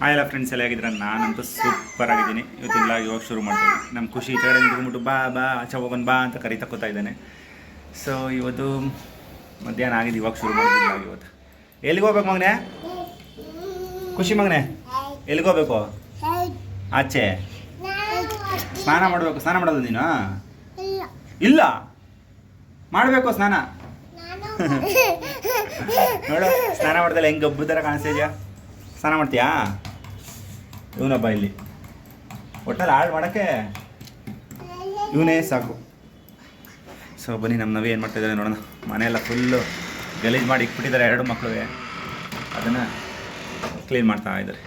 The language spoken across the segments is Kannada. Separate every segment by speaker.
Speaker 1: ಹಾಯ್ ಎಲ್ಲ ಫ್ರೆಂಡ್ಸ್ ಎಲ್ಲ ಆಗಿದ್ರೆ ನಾನಂತೂ ಸೂಪರ್ ಆಗಿದ್ದೀನಿ. ಲಾಗ್ ಇವಾಗ ಶುರು ಮಾಡ್ತೀನಿ. ನಮ್ಮ ಖುಷಿ ಈ ಕಡೆ ನಿಂತ್ಕೊಂಡ್ಬಿಟ್ಟು ಬಾ ಬಾ ಆಚೆ ಹೋಗೋಣ ಬಾ ಅಂತ ಕರಿ ತಕ್ಕೋತಾ ಇದ್ದಾನೆ. ಸೊ ಇವತ್ತು ಮಧ್ಯಾಹ್ನ ಆಗಿದೆ ಇವಾಗ ಶುರು ಮಾಡಿದ್ದಿಲ್ಲ ಇವತ್ತು. ಎಲ್ಲಿಗೆ ಹೋಗ್ಬೇಕು ಮಗನೇ? ಖುಷಿ ಮಗನೇ? ಎಲ್ಲಿಗೆ ಹೋಗ್ಬೇಕು? ಆಚೆ. ಸ್ನಾನ ಮಾಡಬೇಕು. ಸ್ನಾನ ಮಾಡೋದು ನೀನು? ಇಲ್ಲ. ಮಾಡಬೇಕು ಸ್ನಾನ. ನೋಡು ಸ್ನಾನ ಮಾಡ್ದಲ್ಲ ಹೆಂಗೆ ಗಬ್ಬು ಥರ ಕಾಣಿಸ್ತಾ ಇದೆಯಾ? ಸ್ನಾನ ಮಾಡ್ತೀಯಾ? ಇವನಬ್ಬ ಇಲ್ಲಿ. ಒಟ್ಟಲ್ಲಿ ಹಾಳು ಮಾಡೋಕ್ಕೆ ಇವನೇ ಸಾಕು. ಸೊ ಬನ್ನಿ ನಮ್ಮ ನವಿ ಏನು ಮಾಡ್ತಾ ಇದ್ದಾರೆ ನೋಡೋಣ. ಮನೆಯೆಲ್ಲ ಫುಲ್ಲು ಗಲೀಜು ಮಾಡಿ ಇಟ್ಬಿಟ್ಟಿದ್ದಾರೆ ಎರಡು ಮಕ್ಕಳಿಗೆ ಅದನ್ನು ಕ್ಲೀನ್ ಮಾಡ್ತಾ ಇದ್ದಾರೆ.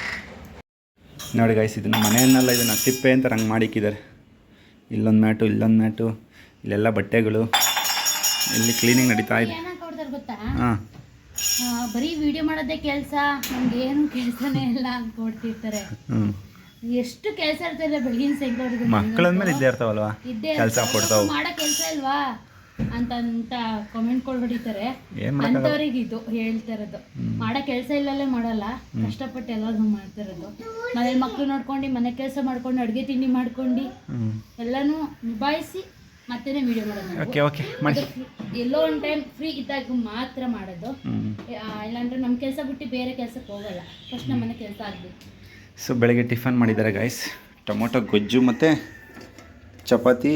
Speaker 1: ನೋಡಿ ಗೈಸ್ ಇದನ್ನು ಮನೆಯನ್ನೆಲ್ಲ ಇದನ್ನು ತಿಪ್ಪೆ ಅಂತ ರಂಗೆ ಮಾಡಿಕ್ಕಿದ್ದಾರೆ ಇಲ್ಲೊಂದು ಮ್ಯಾಟು ಇಲ್ಲೊಂದು ಮ್ಯಾಟು ಇಲ್ಲೆಲ್ಲ ಬಟ್ಟೆಗಳು. ಇಲ್ಲಿ ಕ್ಲೀನಿಂಗ್ ನಡೀತಾ ಇದೆ. ಹಾಂ.
Speaker 2: ಬರೀ ವಿಡಿಯೋ ಮಾಡೋದೇ ಕೆಲಸ ನಮ್ಗೆ ಏನು ಕೆಲಸನೇ ಇಲ್ಲ ಅಂತ ಕೊಡ್ತಿರ್ತಾರೆ
Speaker 1: ಹ್ಞೂ
Speaker 2: ಎಷ್ಟು ಕೆಲಸ ಇರ್ತಾರೆ ಬೆಳಗಿನ ಸಂಖ್ಯೆ
Speaker 1: ಮಕ್ಕಳಂದ್ಮೇಲೆ ಇದ್ದೇ ಇರ್ತಾವಲ್ವಾ?
Speaker 2: ಇದ್ದೇ
Speaker 1: ಕೆಲಸ ಕೊಡ್ತಾವ.
Speaker 2: ಮಾಡೋ ಕೆಲಸ ಇಲ್ವಾ? ಅಂತ ಅಂತ ಕಾಮೆಂಟ್ ಹೊಡಿತಾರೆ. ಅಂತವ್ರಿಗೆ ಇದು ಹೇಳ್ತಿರೋದು ಮಾಡೋ ಕೆಲಸ ಇಲ್ಲಲ್ಲೇ ಮಾಡಲ್ಲ. ಕಷ್ಟಪಟ್ಟು ಎಲ್ಲಾದ್ರೂ ಮಾಡ್ತಿರೋದು ಮನೇಲಿ ಮಕ್ಳು ನೋಡ್ಕೊಂಡು ಮನೆ ಕೆಲಸ ಮಾಡ್ಕೊಂಡು ಅಡುಗೆ ತಿಂಡಿ ಮಾಡ್ಕೊಂಡು ಎಲ್ಲಾನು ನಿಭಾಯಿಸಿ ಮತ್ತೇನೆ ವಿಡಿಯೋ ಮಾಡೋದು
Speaker 1: ಓಕೆ ಓಕೆ ಮಾಡಿ.
Speaker 2: ಎಲ್ಲೋ ಒಂದು ಟೈಮ್ ಫ್ರೀ ಇದ್ದಾಗ ಮಾತ್ರ ಮಾಡೋದು. ಇಲ್ಲಾಂದ್ರೆ ನಮ್ಮ ಕೆಲಸ ಬಿಟ್ಟು ಬೇರೆ ಕೆಲಸಕ್ಕೆ ಹೋಗಲ್ಲ. ಫಸ್ಟ್ ನಮ್ಮ ಮನೆ ಕೆಲಸ ಆಗಬೇಕು.
Speaker 1: ಸೊ ಬೆಳಗ್ಗೆ ಟಿಫನ್ ಮಾಡಿದ್ದಾರೆ ಗೈಸ್ ಟೊಮೊಟೊ ಗೊಜ್ಜು ಮತ್ತು ಚಪಾತಿ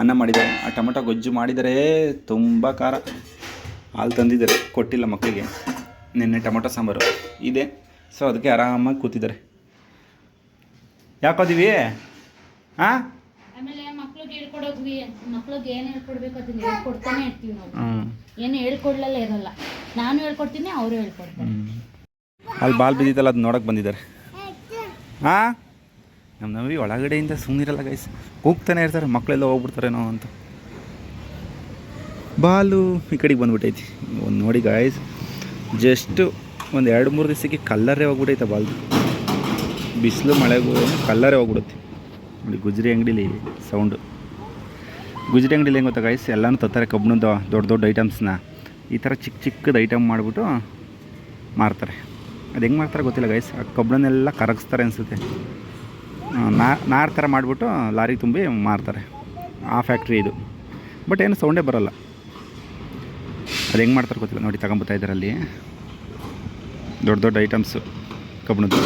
Speaker 1: ಅನ್ನ ಮಾಡಿದ್ದಾರೆ. ಆ ಟೊಮೊಟೊ ಗೊಜ್ಜು ಮಾಡಿದರೆ ತುಂಬ ಖಾರ. ಹಾಲು ತಂದಿದ್ದಾರೆ ಕೊಟ್ಟಿಲ್ಲ ಮಕ್ಕಳಿಗೆ ನಿನ್ನೆ ಟೊಮೊಟೊ ಸಾಂಬಾರು. ಇದೆ. ಸೊ ಅದಕ್ಕೆ ಆರಾಮಾಗಿ ಕೂತಿದ್ದಾರೆ. ಯಾಕೋದಿವಿ ಹಾಂ
Speaker 2: ಹೇಳ್ಕೊಡೋದ್ವಿ ಮಕ್ಳಿಗೆ ಏನು ಹೇಳ್ಕೊಡ್ಬೇಕು ಅದನ್ನ ಹೇಳ್ಕೊಡ್ತಾನೆ ಇರ್ತೀವಿ ನಾವು. ಏನು ಹೇಳ್ಕೊಡ್ಲಲ್ಲ ಇರಲ್ಲ. ನಾನು ಹೇಳ್ಕೊಡ್ತೀನಿ ಅವರು ಹೇಳ್ಕೊಡ್ತಾರೆ.
Speaker 1: ಅಲ್ಲಿ ಬಾಲ್ ಬಿದ್ದಿತ್ತಲ್ಲ ಅದು ನೋಡೋಕೆ ಬಂದಿದ್ದಾರೆ. ಹಾ? ನಮ್ಮ ನಮಗೆ ಒಳಗಡೆಯಿಂದ ಸುಮ್ಮನಿರಲ್ಲ ಗೈಸ್ ಹೋಗ್ತಾನೆ ಇರ್ತಾರೆ ಮಕ್ಕಳೆಲ್ಲ ಹೋಗ್ಬಿಡ್ತಾರೇನೋ ಅಂತ. ಬಾಲು ಈ ಕಡೆಗೆ ಬಂದ್ಬಿಟ್ಟೈತಿ. ಒಂದು ನೋಡಿ ಗಾಯ್ಸ್ ಜಸ್ಟು ಒಂದು ಎರಡು ಮೂರು ದಿವಸಕ್ಕೆ ಕಲ್ಲರೇ ಹೋಗ್ಬಿಟ್ಟೈತೆ ಬಾಲ್ದು ಬಿಸಿಲು ಮಳೆಗೂ ಕಲ್ಲರೇ ಹೋಗ್ಬಿಡುತ್ತೆ. ನೋಡಿ ಗುಜರಿ ಅಂಗಡೀಲಿ ಸೌಂಡು ಗುಜರಿ ಅಂಗಡಿಲಿ ಹೆಂಗೆ ಗೊತ್ತಾ ಗೈಸ್ ಎಲ್ಲನೂ ತತ್ತಾರೆ ಕಬ್ಬಿಣದ ದೊಡ್ಡ ದೊಡ್ಡ ಐಟಮ್ಸ್ನ ಈ ಥರ ಚಿಕ್ಕ ಚಿಕ್ಕದು ಐಟಮ್ ಮಾಡಿಬಿಟ್ಟು ಮಾರ್ತಾರೆ. ಅದು ಹೆಂಗೆ ಮಾಡ್ತಾರೆ ಗೊತ್ತಿಲ್ಲ ಗೈಸ್ ಆ ಕಬ್ಬಿಣನೆಲ್ಲ ಕರಗಿಸ್ತಾರೆ ಅನಿಸುತ್ತೆ. ನಾರು ಥರ ಮಾಡಿಬಿಟ್ಟು ಲಾರಿಗೆ ತುಂಬಿ ಮಾರ್ತಾರೆ. ಆ ಫ್ಯಾಕ್ಟ್ರಿ ಇದು. ಬಟ್ ಏನು ಸೌಂಡೇ ಬರೋಲ್ಲ. ಅದು ಹೆಂಗೆ ಮಾಡ್ತಾರೆ ಗೊತ್ತಿಲ್ಲ. ನೋಡಿ ತಗೊಂಬತ್ತಾ ಇದ್ದಾರೆ ಅಲ್ಲಿ ದೊಡ್ಡ ದೊಡ್ಡ ಐಟಮ್ಸು ಕಬ್ಬಣದ್ದು.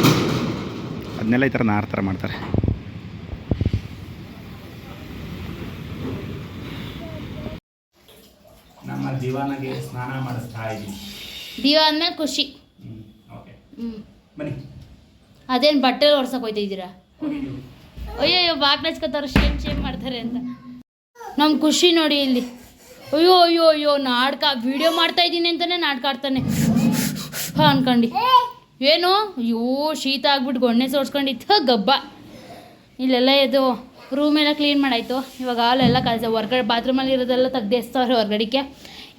Speaker 1: ಅದನ್ನೆಲ್ಲ ಈ ಥರ ನಾರು ಥರ ಮಾಡ್ತಾರೆ ನಮ್ಮ ದಿವಾನಿಗೆ ಸ್ನಾನ ಮಾಡಿಸ್ತಾ ಇದ್ದೀವಿ
Speaker 2: ದಿವಾನ ಅಂದ್ಮೇಲೆ ಖುಷಿ.
Speaker 1: ಓಕೆ
Speaker 2: ಹ್ಞೂ
Speaker 1: ಬನ್ನಿ.
Speaker 2: ಅದೇನು ಬಟ್ಟೆ ಒರ್ಸಕ್ಕೆ ಹೋಯ್ತಿದ್ದೀರಾ? ಅಯ್ಯೋ ಅಯ್ಯೋ ಬಾಕ್ ನಚ್ಕೋತಾರೆ ಶೇಮ್ ಶೇಮ್ ಮಾಡ್ತಾರೆ ಅಂತ. ನಮ್ಮ ಖುಷಿ ನೋಡಿ ಇಲ್ಲಿ. ಅಯ್ಯೋ ಅಯ್ಯೋ ಅಯ್ಯೋ ನಾಟಕ. ವಿಡಿಯೋ ಮಾಡ್ತಾ ಇದ್ದೀನಿ ಅಂತಾನೆ ನಾಟಕ ಆಡ್ತಾನೆ. ಹಾ ಅನ್ಕೊಂಡು. ಏನು? ಅಯ್ಯೋ ಶೀತ ಆಗ್ಬಿಟ್ಟು ಗೊಣ್ಣೆ ಸೋಡ್ಸ್ಕೊಂಡಿತ್ತು ಗಬ್ಬ. ಇಲ್ಲೆಲ್ಲ ಇದು ರೂಮ್ ಎಲ್ಲ ಕ್ಲೀನ್ ಮಾಡಾಯ್ತು. ಇವಾಗ ಹಾಲೆಲ್ಲ ಕಲಿಸ ಹೊರ್ಗಡೆ ಬಾತ್ರೂಮಲ್ಲಿ ಇರೋದೆಲ್ಲ ತೆಗ್ದೇಸ್ತಾವ್ರೆ ಹೊರ್ಗಡೆಗೆ.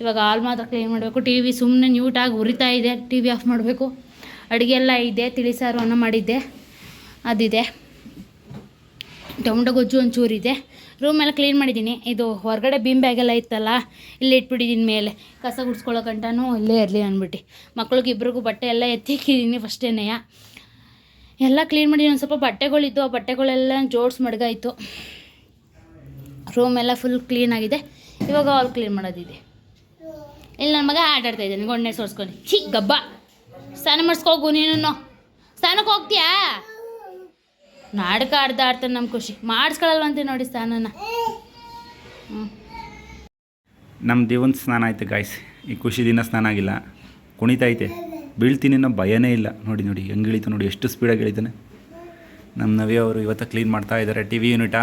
Speaker 2: ಇವಾಗ ಹಾಲ್ ಮಾತ್ರ ಕ್ಲೀನ್ ಮಾಡಬೇಕು? ಟಿ ವಿ ಸುಮ್ಮನೆ ನ್ಯೂಟಾಗಿ ಉರಿತಾ ಇದೆ. ಟಿ ವಿ ಆಫ್ ಮಾಡಬೇಕು. ಅಡುಗೆ ಎಲ್ಲ ಇದೆ. ತಿಳಿಸಾರು ಅನ್ನ ಮಾಡಿದ್ದೆ. ಅದಿದೆ. ಟೊಮೊಟೊ ಗೊಜ್ಜು ಒಂಚೂರಿದೆ ರೂಮ್ ರೂಮೆಲ್ಲ ಕ್ಲೀನ್ ಮಾಡಿದ್ದೀನಿ. ಇದು ಹೊರಗಡೆ ಬೀಮ್ ಬ್ಯಾಗೆಲ್ಲ ಇತ್ತಲ್ಲ, ಇಲ್ಲಿ ಇಟ್ಬಿಟ್ಟಿದ್ದೀನಿ ಮೇಲೆ. ಕಸ ಗುಡ್ಸ್ಕೊಳ್ಳೋಕಂಟನೂ ಇಲ್ಲೇ ಇರಲಿ ಅಂದ್ಬಿಟ್ಟು ಮಕ್ಳಿಗೆ ಇಬ್ರಿಗೂ ಬಟ್ಟೆ ಎಲ್ಲ ಎತ್ತಿಕ್ಕಿದ್ದೀನಿ ಫಸ್ಟೇನೆಯ ಎಲ್ಲ ಕ್ಲೀನ್ ಮಾಡಿ ಒಂದು ಸ್ವಲ್ಪ ಬಟ್ಟೆಗಳಿದ್ದು, ಆ ಬಟ್ಟೆಗಳೆಲ್ಲ ಜೋಡ್ಸ್ ಮಡ್ಗಾಯಿತು. ರೂಮೆಲ್ಲ ಫುಲ್ ಕ್ಲೀನಾಗಿದೆ ಇವಾಗ ಆಲ್ ಕ್ಲೀನ್ ಮಾಡೋದಿದೆ. ಇಲ್ಲಿ ನನ್ನ ಮಗ ಆಟ ಆಡ್ತಾ ಇದ್ದಾನೆ ಗೊಂಡೆ ಸೋರ್ಸ್ಕೊಂಡು ಛೀ, ಗಬ್ಬ. ಸ್ನಾನ ಮಾಡಿಸ್ಕೋಗು ನೀನು ಸ್ನಾನಕ್ಕೆ ಹೋಗ್ತೀಯಾ? ನಾಟಕ ಆಡ್ದ ಆಡ್ತಾನೆ ನಮ್ಮ ಖುಷಿ. ಮಾಡಿಸ್ಕೊಳಲ್ವಂತೆ ನೋಡಿ ಸ್ನಾನನ. ಹ್ಞೂ
Speaker 1: ನಮ್ಮ ದೇವನ ಸ್ನಾನ ಆಯ್ತು ಗಾಯ್ಸ್ ಈ ಖುಷಿ ದಿನ ಸ್ನಾನ ಆಗಿಲ್ಲ. ಕುಣಿತೈತೆ ಬೀಳ್ತೀನಿ ಅನ್ನೋ ಭಯನೇ ಇಲ್ಲ. ನೋಡಿ ನೋಡಿ ಹೆಂಗೆ ಇಳಿತು ನೋಡಿ, ಎಷ್ಟು ಸ್ಪೀಡಾಗಿ ಇಳಿತಾನೆ. ನಮ್ಮ ನವಿ ಅವರು ಇವತ್ತು ಕ್ಲೀನ್ ಮಾಡ್ತಾ ಇದ್ದಾರೆ. T V unit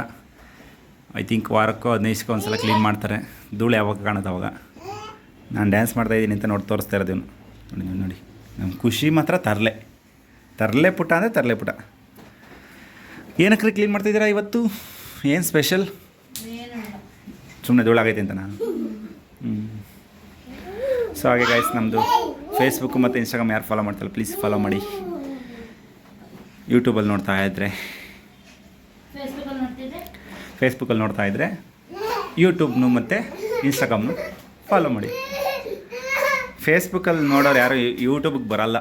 Speaker 1: I think ವಾರಕ್ಕೋ ಹದಿನೈದಕ್ಕೋ ಒಂದು ಸಲ ಕ್ಲೀನ್ ಮಾಡ್ತಾರೆ. ಧೂಳು ಯಾವಾಗ ಕಾಣುತ್ತೆ ಅವಾಗ? ನಾನು ಡ್ಯಾನ್ಸ್ ಮಾಡ್ತಾಯಿದ್ದೀನಿ ಅಂತ ನೋಡಿ ತೋರಿಸ್ತಾ ಇರೋದು ಇವ್ನು. ನೋಡಿ ನೋಡಿ ನೋಡಿ. ನಮ್ಮ ಖುಷಿ ಮಾತ್ರ ತರಲೆ. ತರಲೆ ಪುಟ ಅಂದರೆ ತರಲೆ ಪುಟ. ಏನಕ್ಕೆ ಕ್ಲೀನ್ ಮಾಡ್ತಿದ್ದೀರಾ ಇವತ್ತು? ಏನು ಸ್ಪೆಷಲ್ ಸುಮ್ಮನೆ ಧೂಳಾಗೈತೆ ಅಂತ ನಾನು. ಹ್ಞೂ ಸೊ ಹಾಗೆ ಗಾಯ್ಸ್ ನಮ್ಮದು ಫೇಸ್ಬುಕ್ ಮತ್ತು ಇನ್ಸ್ಟಾಗ್ರಾಮ್ ಯಾರು ಫಾಲೋ ಮಾಡ್ತಾರೆ ಪ್ಲೀಸ್ ಫಾಲೋ ಮಾಡಿ. ಯೂಟ್ಯೂಬಲ್ಲಿ ನೋಡ್ತಾ ಇದ್ದರೆ
Speaker 2: ಫೇಸ್ಬುಕ್ಕಲ್ಲಿ
Speaker 1: ನೋಡ್ತಾ ಇದ್ದರೆ ಯೂಟ್ಯೂಬ್ನು ಮತ್ತು ಇನ್ಸ್ಟಾಗ್ರಾಮ್ನು ಫಾಲೋ ಮಾಡಿ. ಫೇಸ್ಬುಕ್ಕಲ್ಲಿ ನೋಡೋರು ಯಾರು ಯೂಟ್ಯೂಬಿಗೆ ಬರಲ್ಲ.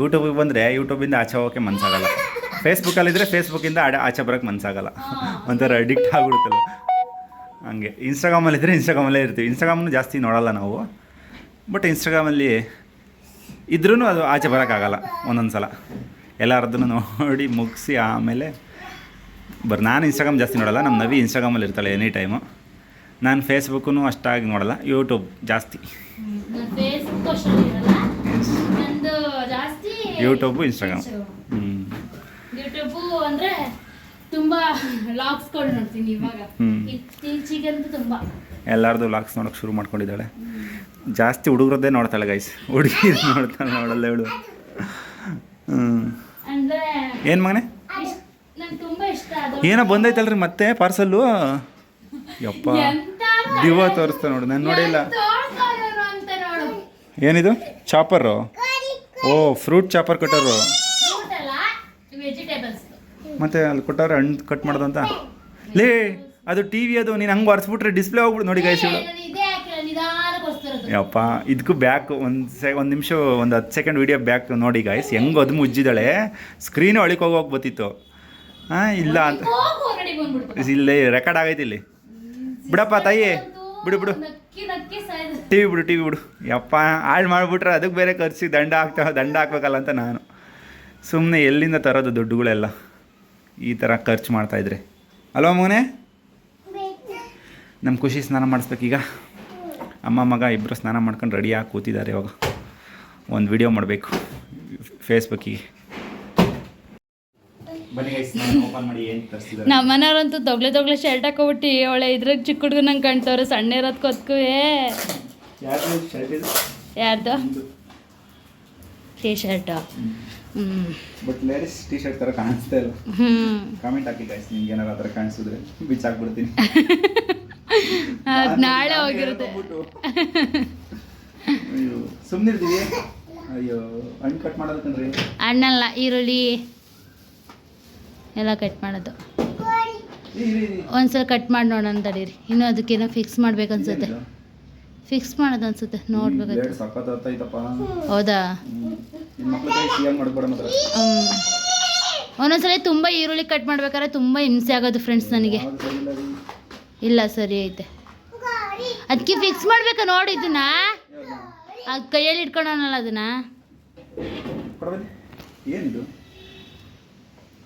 Speaker 1: ಯೂಟ್ಯೂಬಿಗೆ ಬಂದರೆ ಯೂಟ್ಯೂಬಿಂದ ಆಚೆ ಹೋಗೋಕ್ಕೆ ಮನಸ್ಸಾಗಲ್ಲ ಫೇಸ್ಬುಕ್ಕಲ್ಲಿದ್ದರೆ ಫೇಸ್ಬುಕ್ಕಿಂದ ಆಡ ಆಚೆ ಬರೋಕ್ಕೆ ಮನಸ್ಸಾಗಲ್ಲ ಒಂಥರ ಅಡಿಕ್ಟ್ ಆಗಿಬಿಡ್ತಲ್ಲ ಹಂಗೆ. ಇನ್ಸ್ಟಾಗ್ರಾಮಲ್ಲಿದ್ದರೆ ಇನ್ಸ್ಟಾಗ್ರಾಮಲ್ಲೇ ಇರ್ತೀವಿ. ಇನ್ಸ್ಟಾಗ್ರಾಮ್ನು ಜಾಸ್ತಿ ನೋಡಲ್ಲ ನಾವು. ಬಟ್ ಇನ್ಸ್ಟಾಗ್ರಾಮಲ್ಲಿ ಇದ್ರೂ ಅದು ಆಚೆ ಬರೋಕ್ಕಾಗಲ್ಲ ಒಂದೊಂದು ಸಲ ಎಲ್ಲರದನ್ನು ನೋಡಿ ಮುಗಿಸಿ ಆಮೇಲೆ ಬರ್ ನಾನು ಇನ್ಸ್ಟಾಗ್ರಾಮ್ ಜಾಸ್ತಿ ನೋಡಲ್ಲ. ನಮ್ಮ ನವಿ ಇನ್ಸ್ಟಾಗ್ರಾಮಲ್ಲಿ ಇರ್ತಾಳೆ ಎನಿ ಟೈಮು ನಾನು ಫೇಸ್ಬುಕ್ಕೂ ಅಷ್ಟಾಗಿ ನೋಡಲ್ಲ ಯೂಟ್ಯೂಬ್ ಜಾಸ್ತಿ. ಯೂಟ್ಯೂಬು ಇನ್ಸ್ಟಾಗ್ರಾಮ್ ಹ್ಞೂ
Speaker 2: ಯೂಟ್ಯೂಬು ಅಂದ್ರೆ ತುಂಬಾ ಲಾಗ್ಸ್ಗಳು ನೋಡ್ತೀನಿ ಇವಾಗ.
Speaker 1: ಹ್ಮ್.
Speaker 2: ಇತ್ತೀಚೆಗಂತೂ ತುಂಬಾ.
Speaker 1: ಎಲ್ಲರದು ಲಾಕ್ಸ್ ನೋಡೋಕೆ ಶುರು ಮಾಡ್ಕೊಂಡಿದ್ದಾಳೆ. ಜಾಸ್ತಿ ಹುಡುಗರದ್ದೇ ನೋಡ್ತಾಳೆ ಗೈಸ್ ಹುಡುಗಿ ನೋಡ್ತಾಳೆ ನೋಡಲ್ಲ ಹೇಳು ಹ್ಞೂ
Speaker 2: ಅಂದ್ರೆ
Speaker 1: ಏನು ಮಗನೇ? ಏನೋ ಬಂದೈತಲ್ರಿ ಮತ್ತೆ ಪಾರ್ಸಲ್ಲು ಯಪ್ಪ. ದಿವ ತೋರಿಸ್ತಾ ನೋಡು ನಾನು ನೋಡಿಲ್ಲ ಏನಿದು? ಚಾಪರು? ಓ ಫ್ರೂಟ್ ಚಾಪರ್ ಕೊಟ್ಟರು ಮತ್ತೆ ಅಲ್ಲಿ ಕೊಟ್ಟವ್ರೆ ಹಣ್ಣು ಕಟ್ ಮಾಡೋದಂತ? ಲೇ ಅದು ಟಿ ವಿ ಅದು ನೀನು ಹಂಗೆ ಒರೆಸ್ಬಿಟ್ರೆ ಡಿಸ್ಪ್ಲೇ ಹೋಗ್ಬಿಡು ನೋಡಿ ಗೈಸ್ ಯಪ್ಪ ಇದಕ್ಕೂ ಬ್ಯಾಕ್ ಒಂದು ಸೆ ಒಂದು ನಿಮಿಷ ಒಂದು ಹತ್ತು ಸೆಕೆಂಡ್ ವಿಡಿಯೋ ಬ್ಯಾಕ್ ನೋಡಿ ಗಾಯ್ಸ್ ಹೆಂಗೆ ಅದು ಮುಜ್ಜಿದಾಳೆ ಸ್ಕ್ರೀನು ಒಳಗೆ ಹೋಗೋಗಿ ಬತ್ತಿತ್ತು ಹಾಂ ಇಲ್ಲ ಅಂತ. ಇಲ್ಲಿ ರೆಕಾರ್ಡ್ ಆಗೈತಿ ಇಲ್ಲಿ. ಬಿಡಪ್ಪ ತಾಯಿ. ಬಿಡು ಬಿಡು. ಟಿ ವಿ ಬಿಡು ಟಿ ವಿ ಬಿಡು. ಯಪ್ಪ ಹಾಳು ಮಾಡಿಬಿಟ್ರೆ ಅದಕ್ಕೆ ಬೇರೆ ಖರ್ಚಿಗೆ ದಂಡ ಹಾಕ್ತಾ ದಂಡ ಹಾಕ್ಬೇಕಲ್ಲ ಅಂತ ನಾನು. ಸುಮ್ಮನೆ ಎಲ್ಲಿಂದ ತರೋದು ದುಡ್ಡುಗಳೆಲ್ಲ? ಈ ಥರ ಖರ್ಚು ಮಾಡ್ತಾಯಿದ್ರೆ ಅಲ್ವಾ ಮಗನೇ? ನಮ್ಮ ಖುಷಿ ಸ್ನಾನ ಮಾಡಿಸ್ಬೇಕೀಗ ಅಮ್ಮ ಮಗ ಇಬ್ಬರು ಸ್ನಾನ ಮಾಡ್ಕೊಂಡು ರೆಡಿಯಾಗಿ ಕೂತಿದ್ದಾರೆ ಇವಾಗ. ಒಂದು ವಿಡಿಯೋ ಮಾಡಬೇಕು. ಫೇಸ್ಬುಕ್ಕಿಗೆ ಬನ್ನಿ ಓಪನ್ ಮಾಡಿ ಏನು ತರಿಸಿದ್ದಾರೆ
Speaker 2: ನಮ್ಮ ಮನೆಯವ್ರಂತೂ ತೊಗ್ಲೆ ತೊಗ್ಲೆ ಶರ್ಟ್ ಹಾಕೋಬಿಟ್ಟು ಒಳ್ಳೆ ಇದ್ರಾಗ ಚಿಕ್ಕ ಹುಡುಗ ನಂಗೆ ಕಾಣ್ತವ್ರೆ ಸಣ್ಣ ಇರೋದ್ ಕೊತ್ಕುವೆ ಯಾರ್ದು? T shirt
Speaker 1: but ladies T shirt ತರ ಕಾಣಿಸ್ತಾ ಇಲ್ಲ. ಕಾಮೆಂಟ್ ಹಾಕಿ ಗೈಸ್ ನಿಮ್ಗೆ ಏನಾರ ಆತರ ಕಾಣಿಸಿದ್ರೆ ಬಿಚ್ಚಾಕ್ಬಿಡ್ತೀನಿ
Speaker 2: ಅದು ನಾಳೆ ಹೋಗಿರುತ್ತೆ.
Speaker 1: ಸುಮ್ಮನಿರ್ತೀವಿ ಅಯ್ಯೋ ಹಣ್ಣು ಕಟ್ ಮಾಡೋದಕ್ಕೆ ಕಣ್ರಿ
Speaker 2: ಹಣ್ಣಲ್ಲ ಈರುಳ್ಳಿ. ಎಲ್ಲ ಕಟ್ ಮಾಡೋದು. ಒಂದ್ಸಲ ಕಟ್ ಮಾಡಿ ನೋಡೋಣ ತಡೀರಿ ಇನ್ನು ಅದಕ್ಕೇನೋ ಫಿಕ್ಸ್ ಮಾಡ್ಬೇಕು ಅನ್ಸುತ್ತೆ. ಫಿಕ್ಸ್ ಮಾಡೋದು ಅನ್ಸುತ್ತೆ
Speaker 1: ನೋಡ್ಬೇಕು
Speaker 2: ಹೌದಾ? ಒಂದೊಂದ್ಸಲ ತುಂಬ ಈರುಳ್ಳಿ ಕಟ್ ಮಾಡ್ಬೇಕಾದ್ರೆ ತುಂಬ ಹಿಂಸೆ ಆಗೋದು ಫ್ರೆಂಡ್ಸ್ ನನಗೆ.
Speaker 1: ಇಲ್ಲ
Speaker 2: ಸರಿ ಐತೆ. ಅದಕ್ಕೆ ಫಿಕ್ಸ್ ಮಾಡ್ಬೇಕಾ ನೋಡಿ ಇದನ್ನ. ಅದು ಕೈಯಲ್ಲಿ ಇಟ್ಕೊಳೋಣಲ್ಲ ಅದನ್ನ.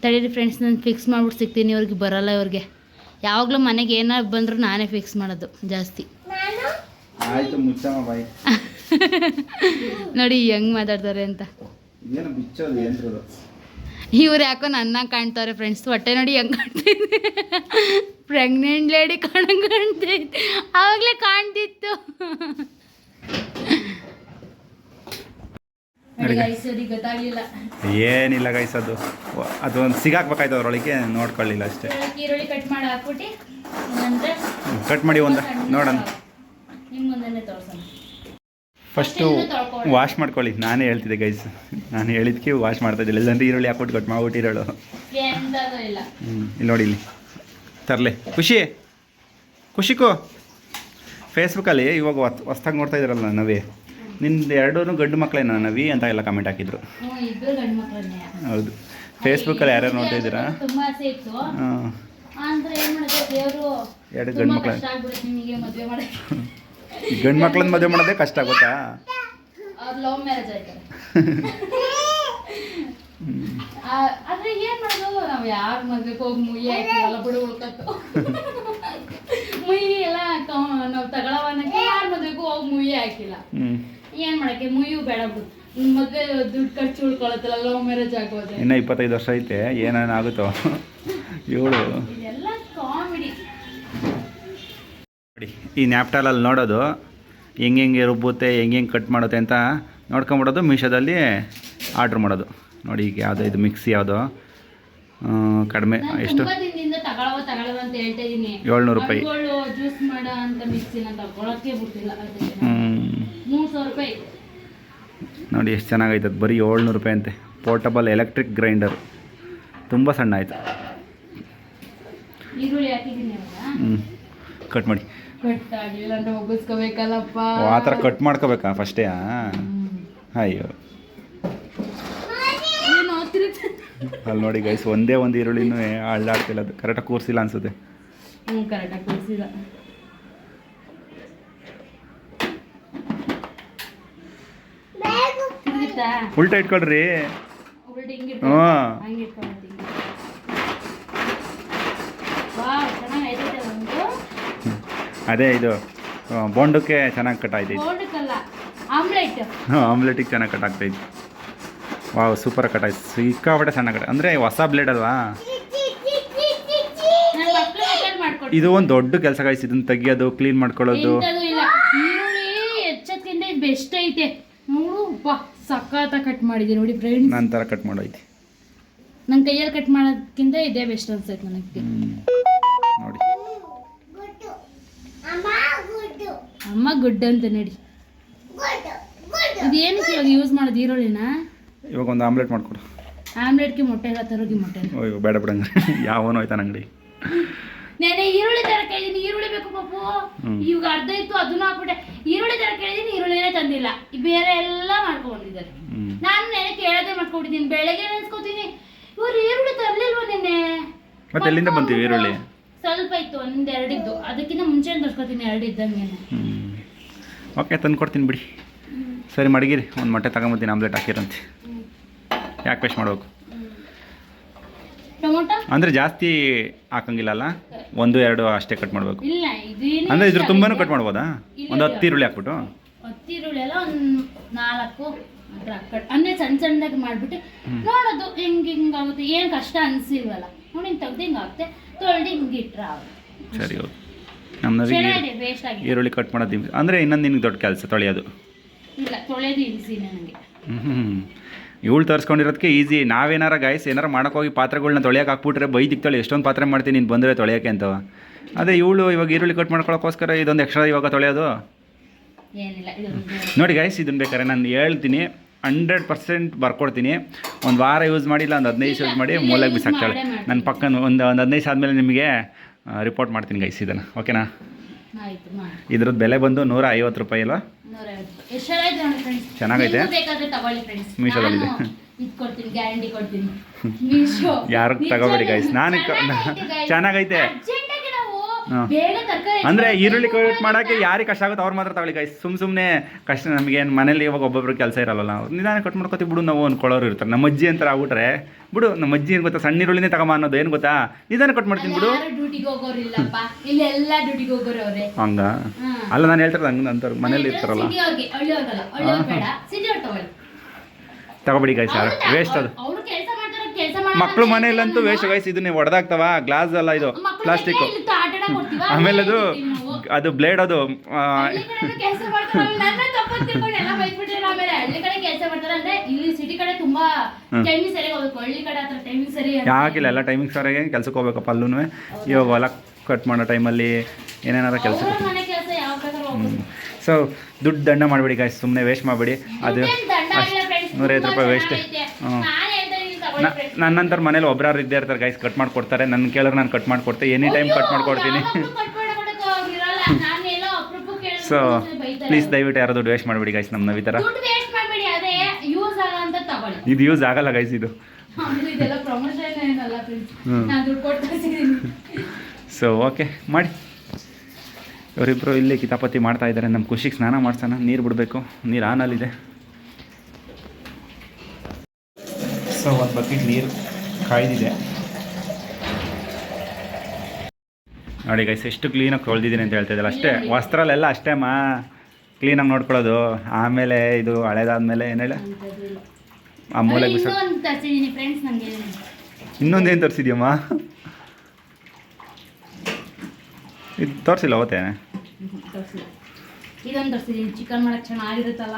Speaker 2: ತಡೀರಿ ಫ್ರೆಂಡ್ಸ್ ನಾನು ಫಿಕ್ಸ್ ಮಾಡ್ಬಿಟ್ಟು ಸಿಗ್ತೀನಿ ಇವ್ರಿಗೆ ಬರಲ್ಲ ಇವ್ರಿಗೆ. ಯಾವಾಗಲೂ ಮನೆಗೆ ಏನಾರು ಬಂದರೂ ನಾನೇ ಫಿಕ್ಸ್ ಮಾಡೋದು ಜಾಸ್ತಿ. ನೋಡಿ ಹೆಂಗ್ ಮಾತಾಡ್ತಾರೆ ಅಂತ. ಇವ್ರು ಯಾಕೋ ನನ್ನ ಕಾಣ್ತಾರೆ ಫ್ರೆಂಡ್ಸ್ ಹೊಟ್ಟೆ ನೋಡಿ ಹೆಂಗ್ ಕಾಣ್ತಿದ್ದೆ ಪ್ರೆಗ್ನೆಂಟ್ ಲೇಡಿ ಕಾಣಂಗ್ ಕಾಣ್ತೈತೆ ಆವಾಗಲೇ ಕಾಣ್ತಿತ್ತು
Speaker 1: ನೋಡಿ
Speaker 2: ಸರಿ ಗೊತ್ತಾಗ್ಲಿಲ್ಲ
Speaker 1: ಏನಿಲ್ಲ ಗೈಸ್ ಅದು. ಅದು ಒಂದು ಸಿಗಾಕ್ಬೇಕಾಯ್ತು ಅದರೊಳಗೆ ನೋಡ್ಕೊಳ್ಳಿಲ್ಲ ಅಷ್ಟೇ.
Speaker 2: ಕಟ್ ಮಾಡಿ
Speaker 1: ಒಂದು. ನೋಡೋಣ. ಫಸ್ಟು ವಾಶ್ ಮಾಡ್ಕೊಳ್ಳಿ. ನಾನೇ ಹೇಳ್ತಿದ್ದೆ ಗೈಸ್ ನಾನು ಹೇಳಿದ್ಕೆ ವಾಶ್ ಮಾಡ್ತಾ ಇದ್ದಿಲ್ಲ. ಇಲ್ಲಾಂದ್ರೆ ಈರುಳ್ಳಿ ಹಾಕ್ಬಿಟ್ಟು ಕಟ್
Speaker 2: ಮಾಡ್ಬಿಟ್ಟು ಇರೋಳು.
Speaker 1: ಹ್ಞೂ ಇಲ್ಲಿ. ನೋಡಿ ಇಲ್ಲಿ. ತರಲೆ. ಖುಷಿ. ಖುಷಿಕು. ಫೇಸ್ಬುಕ್ಕಲ್ಲಿ ಇವಾಗ ಹೊಸ್ದಾಗಿ ನೋಡ್ತಾ ಇದ್ರಲ್ಲ ನವಿ. ನಿಂದು ಎರಡೂ ಗಂಡು ಮಕ್ಕಳೇನ ನವಿ ಅಂತ ಎಲ್ಲ ಕಮೆಂಟ್ ಹಾಕಿದ್ರು.
Speaker 2: ಮಕ್ಕಳನ್ನೇ
Speaker 1: ಹೌದು. ಫೇಸ್ಬುಕ್ಕಲ್ಲಿ ಯಾರ್ಯಾರು ನೋಡ್ತಾ ಇದ್ದೀರಾ? ಎರಡು ಗಂಡು ಮಕ್ಕಳ ಗಂಡು ಮಕ್ಳನ್ನ ಮದುವೆ ಮಾಡೋದೇ ಕಷ್ಟ ಗೊತ್ತಾ?
Speaker 2: ಆದ್ರೆ ಏನ್ ಮಾಡೋದು ನಾವ್ ಯಾರ ಮದ್ವೆಗೆ ಹೋಗಿ ಮುಯ್ಯ ಬಿಡು ಉಳ್ಕತ್ತು. ಮುಯ್ಯಿ ಎಲ್ಲ ನಾವು ತಗೊಳವನಕ್ಕೆ ಯಾರ ಮದ್ವೆಗೂ ಹೋಗಿ ಮುಯ್ಯಿ ಹಾಕಿಲ್ಲ. ಏನ್ ಮಾಡಕ್ಕೆ? ಮುಯ್ಯು ಬೇಡ ಮದ್ವೆ ದುಡ್ಡು ಖರ್ಚು ಉಳ್ಕೊಳತ್ತಲ್ಲ ಲವ್ ಮ್ಯಾರೇಜ್ ಆಗೋದ್ರೆ
Speaker 1: ಇನ್ನ ಇಪ್ಪತ್ತೈದು ವರ್ಷ ಐತೆ ಏನೇನಾಗುತ್ತೋ ಏಳು.
Speaker 2: ಇದೆಲ್ಲ ಕಾಮಿಡಿ.
Speaker 1: ನೋಡಿ ಈ ನ್ಯಾಪ್ಟಾಲಲ್ಲಿ ನೋಡೋದು ಹೆಂಗೆ ಹೆಂಗೆ ರುಬ್ಬುತ್ತೆ ಹೆಂಗೆ ಹೆಂಗೆ ಕಟ್ ಮಾಡುತ್ತೆ ಅಂತ ನೋಡ್ಕೊಂಬಿಡೋದು ಮೀಶೋದಲ್ಲಿ ಆರ್ಡ್ರ್ ಮಾಡೋದು. ನೋಡಿ ಈಗ ಯಾವುದೋ ಇದು ಮಿಕ್ಸಿ ಯಾವುದೋ. ಕಡಿಮೆ ಎಷ್ಟು? ಏಳ್ನೂರು ರೂಪಾಯಿ.
Speaker 2: ಅಂತ ಮಿಕ್ಸಿನ ತಗೊಳಕ್ಕೆ ಬಿಡ್ತಿಲ್ಲ ಅದಕ್ಕೆ
Speaker 1: ಹ್ಞೂ
Speaker 2: ಸಾವಿರ ರೂಪಾಯಿ.
Speaker 1: ನೋಡಿ ಎಷ್ಟು ಚೆನ್ನಾಗೈತೆ ಅದು ಬರೀ ಏಳ್ನೂರು ರೂಪಾಯಿ ಅಂತೆ. ಪೋರ್ಟಬಲ್ ಎಲೆಕ್ಟ್ರಿಕ್ ಗ್ರೈಂಡರ್ ತುಂಬ ಸಣ್ಣ ಆಯಿತು.
Speaker 2: ಈರುಳ್ಳಿ ಹಾಕಿದ್ದೀನಿ ಅವಾಗ
Speaker 1: ಹ್ಞೂ ಕಟ್ ಮಾಡಿ.
Speaker 2: ಕಟ್ ಆಗಿಲ್ಲ ಅಂದ್ರೆ ಒಗ್ಗಿಸ್ಕೋಬೇಕಲ್ಲಪ್ಪ.
Speaker 1: ಓ, ಆ ಥರ ಕಟ್ ಮಾಡ್ಕೋಬೇಕಾ ಫಸ್ಟೇ. ಅಯ್ಯೋ. ಅಲ್ಲಿ ನೋಡಿ ಗೈಸ್ ಒಂದೇ ಒಂದು ಈರುಳ್ಳಿನೂ ಅಳ್ಳಾಡ್ತಿಲ್ಲ ಅದು. ಕರೆಕ್ಟಾಗಿ ಕೂರಿಸಿಲ್ಲ ಅನ್ಸುತ್ತೆ.
Speaker 2: ಹ್ಞೂ ಕರೆಕ್ಟಾಗಿ ಕೂರಿಸಿದ
Speaker 1: ಉಲ್ಟಾ ಇಟ್ಕೊಳ್ರಿ. ಅದೇ ಇದು ಬೋಂಡಕ್ಕೆ ಚೆನ್ನಾಗಿ ಕಟ್ ಹಾಂ ಆಮ್ಲೆಟಿಗೆ ಚೆನ್ನಾಗಿ ಕಟ್ ಆಗ್ತೈತಿ. ವಾವ್ ಸೂಪರ್ ಕಟ್ ಆಯ್ತು. ಸಿಕ್ಕಾಪಟ್ಟೆ ಚೆನ್ನಾಗಿ ಕಟ್ ಅಂದರೆ ಹೊಸ ಬ್ಲೇಡ್ ಅಲ್ವಾ? ಇದು ಒಂದು ದೊಡ್ಡ ಕೆಲಸ ಕಾಯಿಸಿ ಇದನ್ನ ತೆಗಿಯೋದು ಕ್ಲೀನ್ ಮಾಡ್ಕೊಳ್ಳೋದು.
Speaker 2: ಬೆಸ್ಟ್ ಐತೆ. ಬಾ ಸಖತ್ತ ಕಟ್ ಮಾಡಿದೆ ನೋಡಿ ಫ್ರೆಂಡ್ಸ್
Speaker 1: ನನ್ನ ಥರ ಕಟ್ ಮಾಡೋಯ್ತು.
Speaker 2: ನನ್ನ ಕೈಯಲ್ಲಿ ಕಟ್ ಮಾಡೋದಕ್ಕಿಂತ ಇದೇ ಬೆಸ್ಟ್ ಅನ್ಸೈತೆ ನನಗೆ.
Speaker 1: ನೋಡಿ.
Speaker 2: ಅಮ್ಮ ಗುಡ್ ಅಂತ ನೋಡಿ. ಇದೇನಕ್ಕೆ ಇವಾಗ ಯೂಸ್ ಮಾಡೋದು ಈರುಳ್ಳಿನ?
Speaker 1: ಇವಾಗ ಒಂದು ಆಮ್ಲೆಟ್ ಮಾಡಿಕೊಡು.
Speaker 2: ಆಮ್ಲೆಟ್ಗೆ ಮೊಟ್ಟೆ ಎಲ್ಲ ತರೋಗಿ ಮೊಟ್ಟೆ
Speaker 1: ಅಯ್ಯೋ ಬೇಡ ಬಿಡಂಗ. ಯಾವನೋ ಆಯ್ತಾನ ಅಂಗಡಿ.
Speaker 2: ನೆನೆ ಈರುಳ್ಳಿ ತರ ಕೇಳಿದೀನಿ ಈರುಳ್ಳಿ ಬೇಕು ಪಾಪು. ಇವಾಗ ಅರ್ಧ ಇತ್ತು ಅದನ್ನ ಹಾಕ್ಬಿಟ್ಟೆ. ಈರುಳ್ಳಿ ತರ ಕೇಳಿದೀನಿ ಈರುಳ್ಳಿನೇ ತಂದಿಲ್ಲ. ಬೇರೆ ಎಲ್ಲ ಮಾಡ್ಕೊಂಡಿದ್ದಾರೆ ನಾನು ನೆನೆ ಕೇಳದೆ ಮಾಡ್ಕೊಂಡಿದ್ದೀನಿ ಬೆಳಗ್ಗೆ ನೆನ್ಸ್ಕೊತೀನಿ. ಇವ್ರು ಈರುಳ್ಳಿ ತರ್ಲಿಲ್ವ ನಿನ್ನೆ?
Speaker 1: ಮತ್ತೆ ಎಲ್ಲಿಂದ ಬಂತೀವಿ ಈರುಳ್ಳಿ?
Speaker 2: ಸ್ವಲ್ಪ ಇತ್ತು ಒಂದ್ ಎರಡಿದ್ದು ಅದಕ್ಕಿಂತ ಮುಂಚೆ ತರ್ಸ್ಕೊತೀನಿ
Speaker 1: ಎರಡಿದ್ದಂಗೆ ಓಕೆ ತಂದು ಕೊಡ್ತೀನಿ ಬಿಡಿ ಸರಿ ಮಡಗಿರಿ. ಒಂದು ಮೊಟ್ಟೆ ತಗೊಂಬತ್ತೀನಿ ಆಮ್ಲೆಟ್ ಹಾಕಿರಂತೆ. ಯಾಕೆ ವೇಸ್ಟ್ ಮಾಡ್ಬೇಕು?
Speaker 2: ಟೊಮೊಟೊ?
Speaker 1: ಅಂದರೆ ಜಾಸ್ತಿ ಹಾಕಂಗಿಲ್ಲ ಅಲ್ಲ ಒಂದು ಎರಡು ಅಷ್ಟೇ ಕಟ್ ಮಾಡಬೇಕು.
Speaker 2: ಇಲ್ಲ ಇದೇನು
Speaker 1: ಅಂದರೆ ಇದ್ರ ತುಂಬಾನು ಕಟ್ ಮಾಡ್ಬೋದಾ? ಒಂದು ಹತ್ತು ಈರುಳ್ಳಿ ಹಾಕ್ಬಿಟ್ಟು?
Speaker 2: ಹತ್ತಿ ಈರುಳ್ಳಿ ಎಲ್ಲ ಒಂದು ನಾಲ್ಕು ಅಂದರೆ ಸಣ್ಣ ಸಣ್ಣದಾಗಿ ಮಾಡ್ಬಿಟ್ಟು ನೋಡೋದು ಹಿಂಗೆ ಹಿಂಗಾಗುತ್ತೆ ಏನು ಕಷ್ಟ ಅನ್ಸಿಲ್ವಲ್ಲ. ನೋಡಿ ಹಿಂಗೆ ತೆಗ್ದು ಹಿಂಗೆ ಆಗುತ್ತೆ ತೊಳ್ದು ಹಿಂಗೆ ಇಟ್ರ
Speaker 1: ಸರಿ ಓಕೆ ನಮ್ಮದು
Speaker 2: ವೇಸ್ಟ್ ಆಗಿದೆ.
Speaker 1: ಈರುಳ್ಳಿ ಕಟ್ ಮಾಡೋದು ಅಂದ್ರೆ ಇನ್ನೊಂದು ನಿನಗೆ ದೊಡ್ಡ ಕೆಲಸ ತೊಳೆಯೋದು.
Speaker 2: ಇಲ್ಲ ತೊಳೆಯೋದು ಇಳಿಸಿ ನನಗೆ.
Speaker 1: ಹ್ಞೂ ಇವಳು ತರಿಸ್ಕೊಂಡಿರೋದಕ್ಕೆ ಈಸಿ. ನಾವೇನಾರ ಗಾಯ್ಸ್ ಏನಾರ ಮಾಡೋಕ್ಕೋಗಿ ಪಾತ್ರೆಗಳನ್ನ ತೊಳೆಯೋಕೆ ಹಾಕ್ಬಿಟ್ರೆ ಬೈದಿಕ್ತಾಳೆ ಎಷ್ಟೊಂದು ಪಾತ್ರೆ ಮಾಡ್ತೀನಿ ನೀನು ಬಂದರೆ ತೊಳೆಯೋಕೆ ಅಂತ. ಅದೇ ಇವಳು ಇವಾಗ ಈರುಳ್ಳಿ ಕಟ್ ಮಾಡ್ಕೊಳ್ಳೋಕ್ಕೋಸ್ಕರ ಇದೊಂದು ಎಕ್ಸ್ಟ್ರಾ ಇವಾಗ ತೊಳೆಯೋದು. ನೋಡಿ ಗೈಸ್ ಇದನ್ನು ಬೇಕಾದ್ರೆ ನಾನು ಹೇಳ್ತೀನಿ ಹಂಡ್ರೆಡ್ ಪರ್ಸೆಂಟ್ ಬರ್ಕೊಡ್ತೀನಿ. ಒಂದು ವಾರ ಯೂಸ್ ಮಾಡಿಲ್ಲ ಒಂದು ಹದಿನೈದು ಯೂಸ್ ಮಾಡಿ ಮೂಲಾಗಿ ಬಿಸಾಕ್ತಾಳೆ ನನ್ನ ಪಕ್ಕ ಒಂದು ಒಂದು ಹದಿನೈದು ಆದಮೇಲೆ ನಿಮಗೆ ರಿಪೋರ್ಟ್ ಮಾಡ್ತೀನಿ ಗೈಸ್ ಇದನ್ನು. ಓಕೆನಾ ಇದ್ರದ್ದು ಬೆಲೆ ಬಂದು ನೂರ ಐವತ್ತು ರೂಪಾಯಿ ಅಲ್ವಾ? ಚೆನ್ನಾಗೈತೆ? ಮೀಶೋದಲ್ಲಿದೆ.
Speaker 2: ಇದು ಕೊಡ್ತೀನಿ ಗ್ಯಾರಂಟಿ ಕೊಡ್ತೀನಿ. ಮೀಶೋ.
Speaker 1: ಯಾರು ತಗೋಬೇಡಿ ಗೈಸ್ ನಾನು
Speaker 2: ಚೆನ್ನಾಗೈತೆ ಬೇಗ ತರಕಾರಿ
Speaker 1: ಅಂದರೆ ಈರುಳ್ಳಿ ಕಟ್ ಮಾಡಕ್ಕೆ ಯಾರಿಗೆ ಕಷ್ಟ ಆಗುತ್ತೆ ಅವ್ರು ಮಾತ್ರ ತಗೊಳ್ಳಿ ಗೈಸ್ ಸುಮ್ ಸುಮ್ನೆ ಕಷ್ಟ ನಮ್ಗೇನು ಮನೇಲಿ ಇವಾಗ ಒಬ್ಬೊಬ್ರು ಕೆಲಸ ಇರಲ್ಲ ನಿಧಾನ ಕಟ್ ಮಾಡ್ಕೊತೀವಿ ಬಿಡು ನಾವು ಅನ್ಕೊಳ್ಳೋರು ಇರ್ತಾರೆ. ನಮ್ಮ ಅಜ್ಜಿ ಅಂತ ಆಗ್ಬಿಟ್ರೆ ಬಿಡು ನಮ್ಮ ಅಜ್ಜಿ ಏನು ಗೊತ್ತಾ ಸಣ್ಣ ಈರುಳ್ಳಿನೇ ತಗೊಂಬ ಅನ್ನೋದು ಏನು ಗೊತ್ತಾ ನಿಧಾನ ಕಟ್ ಮಾಡ್ತೀನಿ ಬಿಡು.
Speaker 2: ಡ್ಯೂಟಿಗೆ ಹೋಗೋರಿಲ್ಲಪ್ಪ ಇಲ್ಲಿ ಎಲ್ಲ ಡ್ಯೂಟಿಗೆ ಹೋಗೋರು ಅವ್ರೆ.
Speaker 1: ಹಂಗ? ಅಲ್ಲ ನಾನು ಹೇಳ್ತಾರೆ ಹಂಗೆ ಅಂತ ಮನೇಲಿ ಇರ್ತಾರಲ್ಲ. ತಗೊಬಿಡಿ ಸರ್ ಗೈಸ್ ಯಾರು ವೇಸ್ಟ್ ಅದು. ಮಕ್ಕಳು ಮನೆಯಲ್ಲಂತೂ ವೇಸ್ಟ್ ಗೈಸ್ ಇದನ್ನೇ ಒಡೆದಾಗ್ತವಾ ಗ್ಲಾಸ್ ಅಲ್ಲ ಇದು ಪ್ಲಾಸ್ಟಿಕ್ ಆಮೇಲೆ ಅದು ಅದು ಬ್ಲೇಡ್ ಅದು ಆ,
Speaker 2: ಕೆಲಸ ಮಾಡ್ತಾರೆ. ನನ್ನ ತಪ್ಪು ತಿಳ್ಕೊಂಡು ಎಲ್ಲ ಟೈಮಿಂಗ್ ಸರಿಯಾಗಿ
Speaker 1: ಯಾಕಿಲ್ಲ ಎಲ್ಲ ಟೈಮಿಂಗ್ ಕೆಲ್ಸಕ್ಕೆ ಹೋಗ್ಬೇಕಪ್ಪ ಅಲ್ಲೂ ಇವಾಗ ಹೊಲ ಕಟ್ ಮಾಡೋ ಟೈಮಲ್ಲಿ ಏನೇನಾರ ಕೆಲಸ ಸೊ ದುಡ್ಡು ದಂಡ ಮಾಡಬೇಡಿ ಗಾಯ್ಸ್ ಸುಮ್ಮನೆ ವೇಸ್ಟ್ ಮಾಡಬೇಡಿ. ಅದು ನೂರೈವತ್ತು ರೂಪಾಯಿ ವೇಸ್ಟ್ ಹ್ಞೂ ನನ್ನ ನಂತರ ಮನೇಲಿ ಒಬ್ಬರಾರು ಇದ್ದೇ ಇರ್ತಾರೆ. ಗೈಸ್ ಕಟ್ ಮಾಡ್ಕೊಡ್ತಾರೆ. ನನ್ನ ಕೇಳಿದ್ರೆ ನಾನು ಕಟ್ ಮಾಡ್ಕೊಡ್ತೀನಿ ಎನಿ ಟೈಮ್ ಕಟ್ ಮಾಡ್ಕೊಡ್ತೀನಿ. ಸೊ ಪ್ಲೀಸ್ ದಯವಿಟ್ಟು ಯಾರು ದುಡ್ಡು ವೇಸ್ಟ್ ಮಾಡಬೇಡಿ ಗೈಸ್ ನಮ್ಮ ನವಿ ಥರ ಇದು ಯೂಸ್ ಆಗಲ್ಲ ಗೈಸ್ ಇದು. ಸೊ ಓಕೆ ಮಾಡಿ. ಇವರಿಬ್ಬರು ಇಲ್ಲಿ ಕಿತಾಪತಿ ಮಾಡ್ತಾ ಇದ್ದಾರೆ. ನಮ್ಮ ಖುಷಿಗೆ ಸ್ನಾನ ಮಾಡ್ಸೋಣ. ನೀರು ಬಿಡಬೇಕು. ನೀರು ಆನಲ್ಲಿದೆ ಸೊ ಒಂದು ಬಕೆಟ್ ನೀರು ಕಾಯ್ದಿದೆ. ನೋಡಿ ಗೈಸ್ ಎಷ್ಟು ಕ್ಲೀನಾಗಿ ತೊಳೆದಿದ್ದೀನಿ ಅಂತ ಹೇಳ್ತಾ ಇದ್ದಲ್ಲ ಅಷ್ಟೇ ವಸ್ತ್ರಲೆಲ್ಲ ಅಷ್ಟೇ ಮಾ. ಕ್ಲೀನಾಗಿ ನೋಡ್ಕೊಳ್ಳೋದು. ಆಮೇಲೆ ಇದು ಹಳೇದಾದ್ಮೇಲೆ ಏನು ಹೇಳಿ? ಆ
Speaker 2: ಮೂಲೆ
Speaker 1: ಇನ್ನೊಂದೇನು ತರಿಸಿದ್ಯಮ್ಮ? ಇದು ತೋರಿಸಿಲ್ಲ ಅವತ್ತೇ
Speaker 2: ಇದೊಂದು ತರ್ಸಿದೀನಿ ಚಿಕನ್ ಮಾಡಕ್ ಚೆನ್ನಾಗಿರುತ್ತಲ್ಲ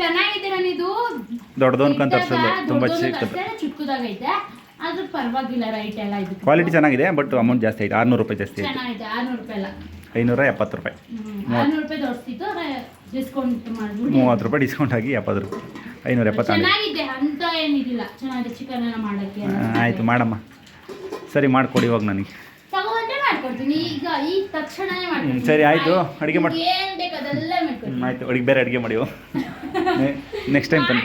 Speaker 2: ಚೆನ್ನಾಗಿದೆ ನಾನು ಇದು.
Speaker 1: ದೊಡ್ಡದು ಅನ್ಕೊಂಡ್ ತರ್ಸಲ್ಲ ತುಂಬ ಚಿಕ್ಕದು
Speaker 2: ಚಿಕ್ಕದಾಗೈತೆ. ಆದ್ರೂ ಪರವಾಗಿಲ್ಲ ರೈಟ್ ಎಲ್ಲ ಇದು
Speaker 1: ಕ್ವಾಲಿಟಿ ಚೆನ್ನಾಗಿದೆ ಬಟ್ ಅಮೌಂಟ್ ಜಾಸ್ತಿ ಆಯ್ತು. ಆರ್ನೂರು ರೂಪಾಯಿ ಜಾಸ್ತಿ
Speaker 2: ಚೆನ್ನಾಗಿದೆ ಆರ್ನೂರು ರೂಪಾಯಿ ಅಲ್ಲ
Speaker 1: ಐನೂರ ಎಪ್ಪತ್ತು ರೂಪಾಯಿ.
Speaker 2: ಆರ್ನೂರು ರೂಪಾಯಿ ತೋರಿಸ್ತಿತ್ತು ಡಿಸ್ಕೌಂಟ್ ಮಾಡ್ಬಿಟ್ಟು
Speaker 1: ಮೂವತ್ತು ರೂಪಾಯಿ ಡಿಸ್ಕೌಂಟ್ ಆಗಿ ಎಪ್ಪತ್ತು ರೂಪಾಯಿ. ಐನೂರ ಎಪ್ಪತ್ತು
Speaker 2: ಚೆನ್ನಾಗಿದೆ ಅಂತ ಏನಿದಿಲ್ಲ. ಚೆನ್ನಾಗಿದೆ ಚಿಕನ್ ಎಲ್ಲ ಮಾಡೋಕ್ಕೆ
Speaker 1: ಆಯಿತು ಮಾಡಮ್ಮ. ಸರಿ ಮಾಡಿಕೊಡಿ ಇವಾಗ ನನಗೆ.
Speaker 2: ಮಾಡ್ಕೊಡ್ತೀನಿ. ಈಗ ಈ ತಕ್ಷಣನೇ ಮಾಡ್ಕೊಡ್ತೀನಿ.
Speaker 1: ಸರಿ, ಆಯ್ತು. ಅಡುಗೆ ಮಾಡಿ
Speaker 2: ಏನು ಬೇಕು ಅದೆಲ್ಲ ಮಾಡ್ಕೊಡ್ತೀನಿ.
Speaker 1: ಆಯಿತು. ಅಡುಗೆ ಬೇರೆ ಅಡುಗೆ ಮಾಡಿ ನೆಕ್ಸ್ಟ್ ಟೈಮ್ ತಂದು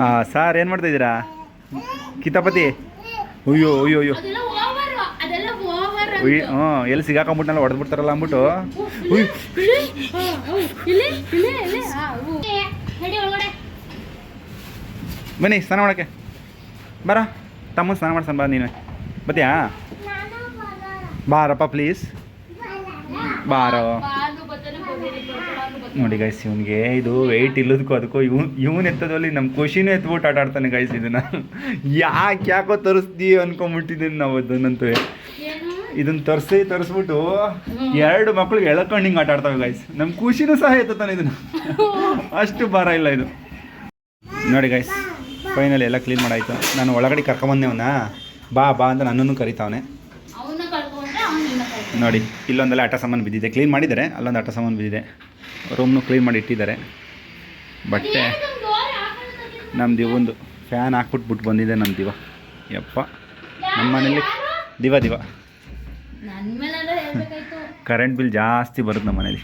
Speaker 1: ಹಾಂ ಸಾರ್ ಏನು ಮಾಡ್ತಾ ಇದ್ದೀರಾ? ಕಿತಾಪತಿ? ಅಯ್ಯೋ ಅಯ್ಯೋ ಅಯ್ಯೋ. ಹ್ಞೂ ಎಲ್ಲಿ ಸಿಗಾಕೊಂಬಿಟ್ನಲ್ಲ ಹೊಡೆದ್ಬಿಡ್ತಾರಲ್ಲ ಅಂದ್ಬಿಟ್ಟು. ಬನ್ನಿ ಸ್ನಾನ ಮಾಡೋಕ್ಕೆ. ಬರ. ತಮ್ಮ ಸ್ನಾನ ಮಾಡ್ಸನ್ ಬಾ ನೀನು. ಬತ್ತೀಯಾ? ಬಾರಪ್ಪ ಪ್ಲೀಸ್ ಬಾರೋ. ನೋಡಿ ಗೈಸ್ ಇವನಿಗೆ ಇದು ವೆಯ್ಟ್ ಇಲ್ಲದಕ್ಕೂ ಅದಕ್ಕೂ ಇವ್ ಇವನ್ ಎತ್ತದಲ್ಲಿ ನಮ್ಮ ಖುಷಿನೂ ಎತ್ಬಿಟ್ಟು ಆಟ ಆಡ್ತಾನೆ ಗೈಸ್ ಇದನ್ನ. ಯಾಕೆ ಯಾಕೋ ತರಿಸ್ದಿ ಅನ್ಕೊಂಬಿಟ್ಟಿದ್ದೀನಿ ನಾವು ಅದನ್ನಂತೂ ಇದನ್ನ ತರಿಸಿ, ತರಿಸ್ಬಿಟ್ಟು ಎರಡು ಮಕ್ಳಿಗೆ ಎಳ್ಕೊಂಡು ಹಿಂಗೆ ಆಟ ಆಡ್ತಾವೆ ಗೈಸ್ ನಮ್ಮ ಖುಷಿನೂ ಸಹ ಎತ್ತಾನೆ ಇದನ್ನ. ಅಷ್ಟು ಭಾರ ಇಲ್ಲ ಇದು. ನೋಡಿ ಗೈಸ್ ಫೈನಲ್ ಎಲ್ಲ ಕ್ಲೀನ್ ಮಾಡಾಯ್ತು. ನಾನು ಒಳಗಡೆ ಕರ್ಕೊಂಬಂದೇವನ ಬಾ ಬಾ ಅಂತ ನನ್ನನ್ನು ಕರಿತಾವನೆ. ನೋಡಿ ಇಲ್ಲೊಂದೆಲ್ಲ ಆಟ ಸಾಮಾನು ಬಿದ್ದಿದೆ. ಕ್ಲೀನ್ ಮಾಡಿದ್ದಾರೆ ಅಲ್ಲೊಂದು ಆಟ ಸಾಮಾನು ಬಿದ್ದಿದೆ. ರೂಮ್ನು ಕ್ಲೀನ್ ಮಾಡಿ ಇಟ್ಟಿದ್ದಾರೆ. ಬಟ್ಟೆ ನಮ್ಮ ದಿವಂದು ಫ್ಯಾನ್ ಹಾಕ್ಬಿಟ್ಟು ಬಿಟ್ಟು ಬಂದಿದೆ ನಮ್ಮ ದಿವ ಯಪ್ಪ. ನಮ್ಮ ಮನೇಲಿ ದಿವ ದಿವ ಕರೆಂಟ್ ಬಿಲ್ ಜಾಸ್ತಿ ಬರುತ್ತೆ ನಮ್ಮ ಮನೇಲಿ.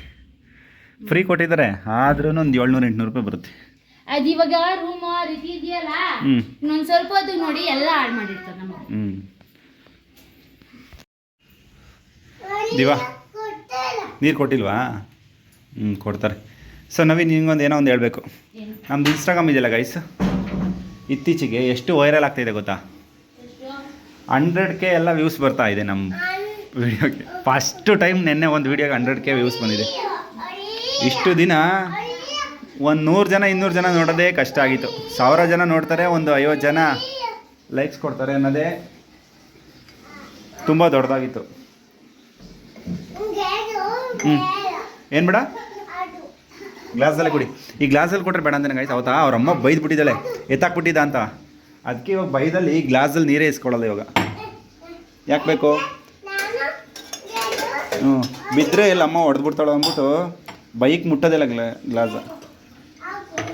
Speaker 1: ಫ್ರೀ ಕೊಟ್ಟಿದ್ದಾರೆ. ಆದ್ರೂ ಒಂದು ಏಳ್ನೂರು ಎಂಟುನೂರು ರೂಪಾಯಿ ಬರುತ್ತೆ.
Speaker 2: ಅದು ಇವಾಗ ರೂಮ್ ಆ ರೀತಿ ಇದೆಯಲ್ಲ? ಇನ್ನೊಂದ್ ಸ್ವಲ್ಪ ಹೊತ್ತು ನೋಡಿ ಎಲ್ಲ ಹಾಳು ಮಾಡಿರ್ತಾರೆ ನಮ್ಮ
Speaker 1: ಹ್ಞೂ ದಿವ ನೀರು ಕೊಟ್ಟಿಲ್ವಾ? ಹ್ಞೂ ಕೊಡ್ತಾರೆ. ಸೊ ನವೀನ್ ನಿಂಗೊಂದು ಏನೋ ಒಂದು ಹೇಳಬೇಕು.
Speaker 2: ಏನು?
Speaker 1: ನಮ್ದು ಇನ್ಸ್ಟಾಗ್ರಾಮ್ ಇದೆಯಲ್ಲ ಗೈಸ್ ಇತ್ತೀಚೆಗೆ ಎಷ್ಟು ವೈರಲ್ ಆಗ್ತಾಯಿದೆ ಗೊತ್ತಾ? ಹಂಡ್ರೆಡ್ ಕೆ ಎಲ್ಲ ವ್ಯೂಸ್ ಬರ್ತಾ ಇದೆ ನಮ್ಮ ವಿಡಿಯೋಗೆ ಫಸ್ಟ್ ಟೈಮ್ ನಿನ್ನೆ ಒಂದು ವಿಡಿಯೋಗೆ ಹಂಡ್ರೆಡ್ ಕೆ ವ್ಯೂಸ್ ಬಂದಿದೆ. ಇಷ್ಟು ದಿನ ಒಂದು ನೂರು ಜನ, ಇನ್ನೂರು ಜನ ನೋಡೋದೇ ಕಷ್ಟ ಆಗಿತ್ತು. ಸಾವಿರ ಜನ ನೋಡ್ತಾರೆ, ಒಂದು ಐವತ್ತು ಜನ ಲೈಕ್ಸ್ ಕೊಡ್ತಾರೆ ಅನ್ನೋದೇ ತುಂಬ ದೊಡ್ಡದಾಗಿತ್ತು. ಹ್ಞೂ ಏನು ಬೇಡ? ಗ್ಲಾಸಲ್ಲಿ ಕುಡಿ. ಈ ಗ್ಲಾಸಲ್ಲಿ ಕೊಟ್ಟರೆ ಬೇಡ ಅಂತ ನನಗೆ ಅವತ್ತಾ? ಅವ್ರ ಅಮ್ಮ ಬೈದು ಬಿಟ್ಟಿದ್ದಾಳೆ ಎತ್ತಾಕ್ಬಿಟ್ಟಿದ್ದ ಅಂತ. ಅದಕ್ಕೆ ಇವಾಗ ಬೈದಲ್ಲಿ ಗ್ಲಾಸಲ್ಲಿ ನೀರೇ ಇಸ್ಕೊಳ್ಳಲ್ಲ ಇವಾಗ. ಯಾಕೆ ಬೇಕು? ಹ್ಞೂ ಬಿದ್ದರೆ ಇಲ್ಲ ಅಮ್ಮ ಹೊಡೆದ್ಬಿಡ್ತಾಳೆ ಅಂದ್ಬಿಟ್ಟು ಬೈಕ್ ಮುಟ್ಟೋದಿಲ್ಲ ಗ್ಲಾ ಗ್ಲಾಸ್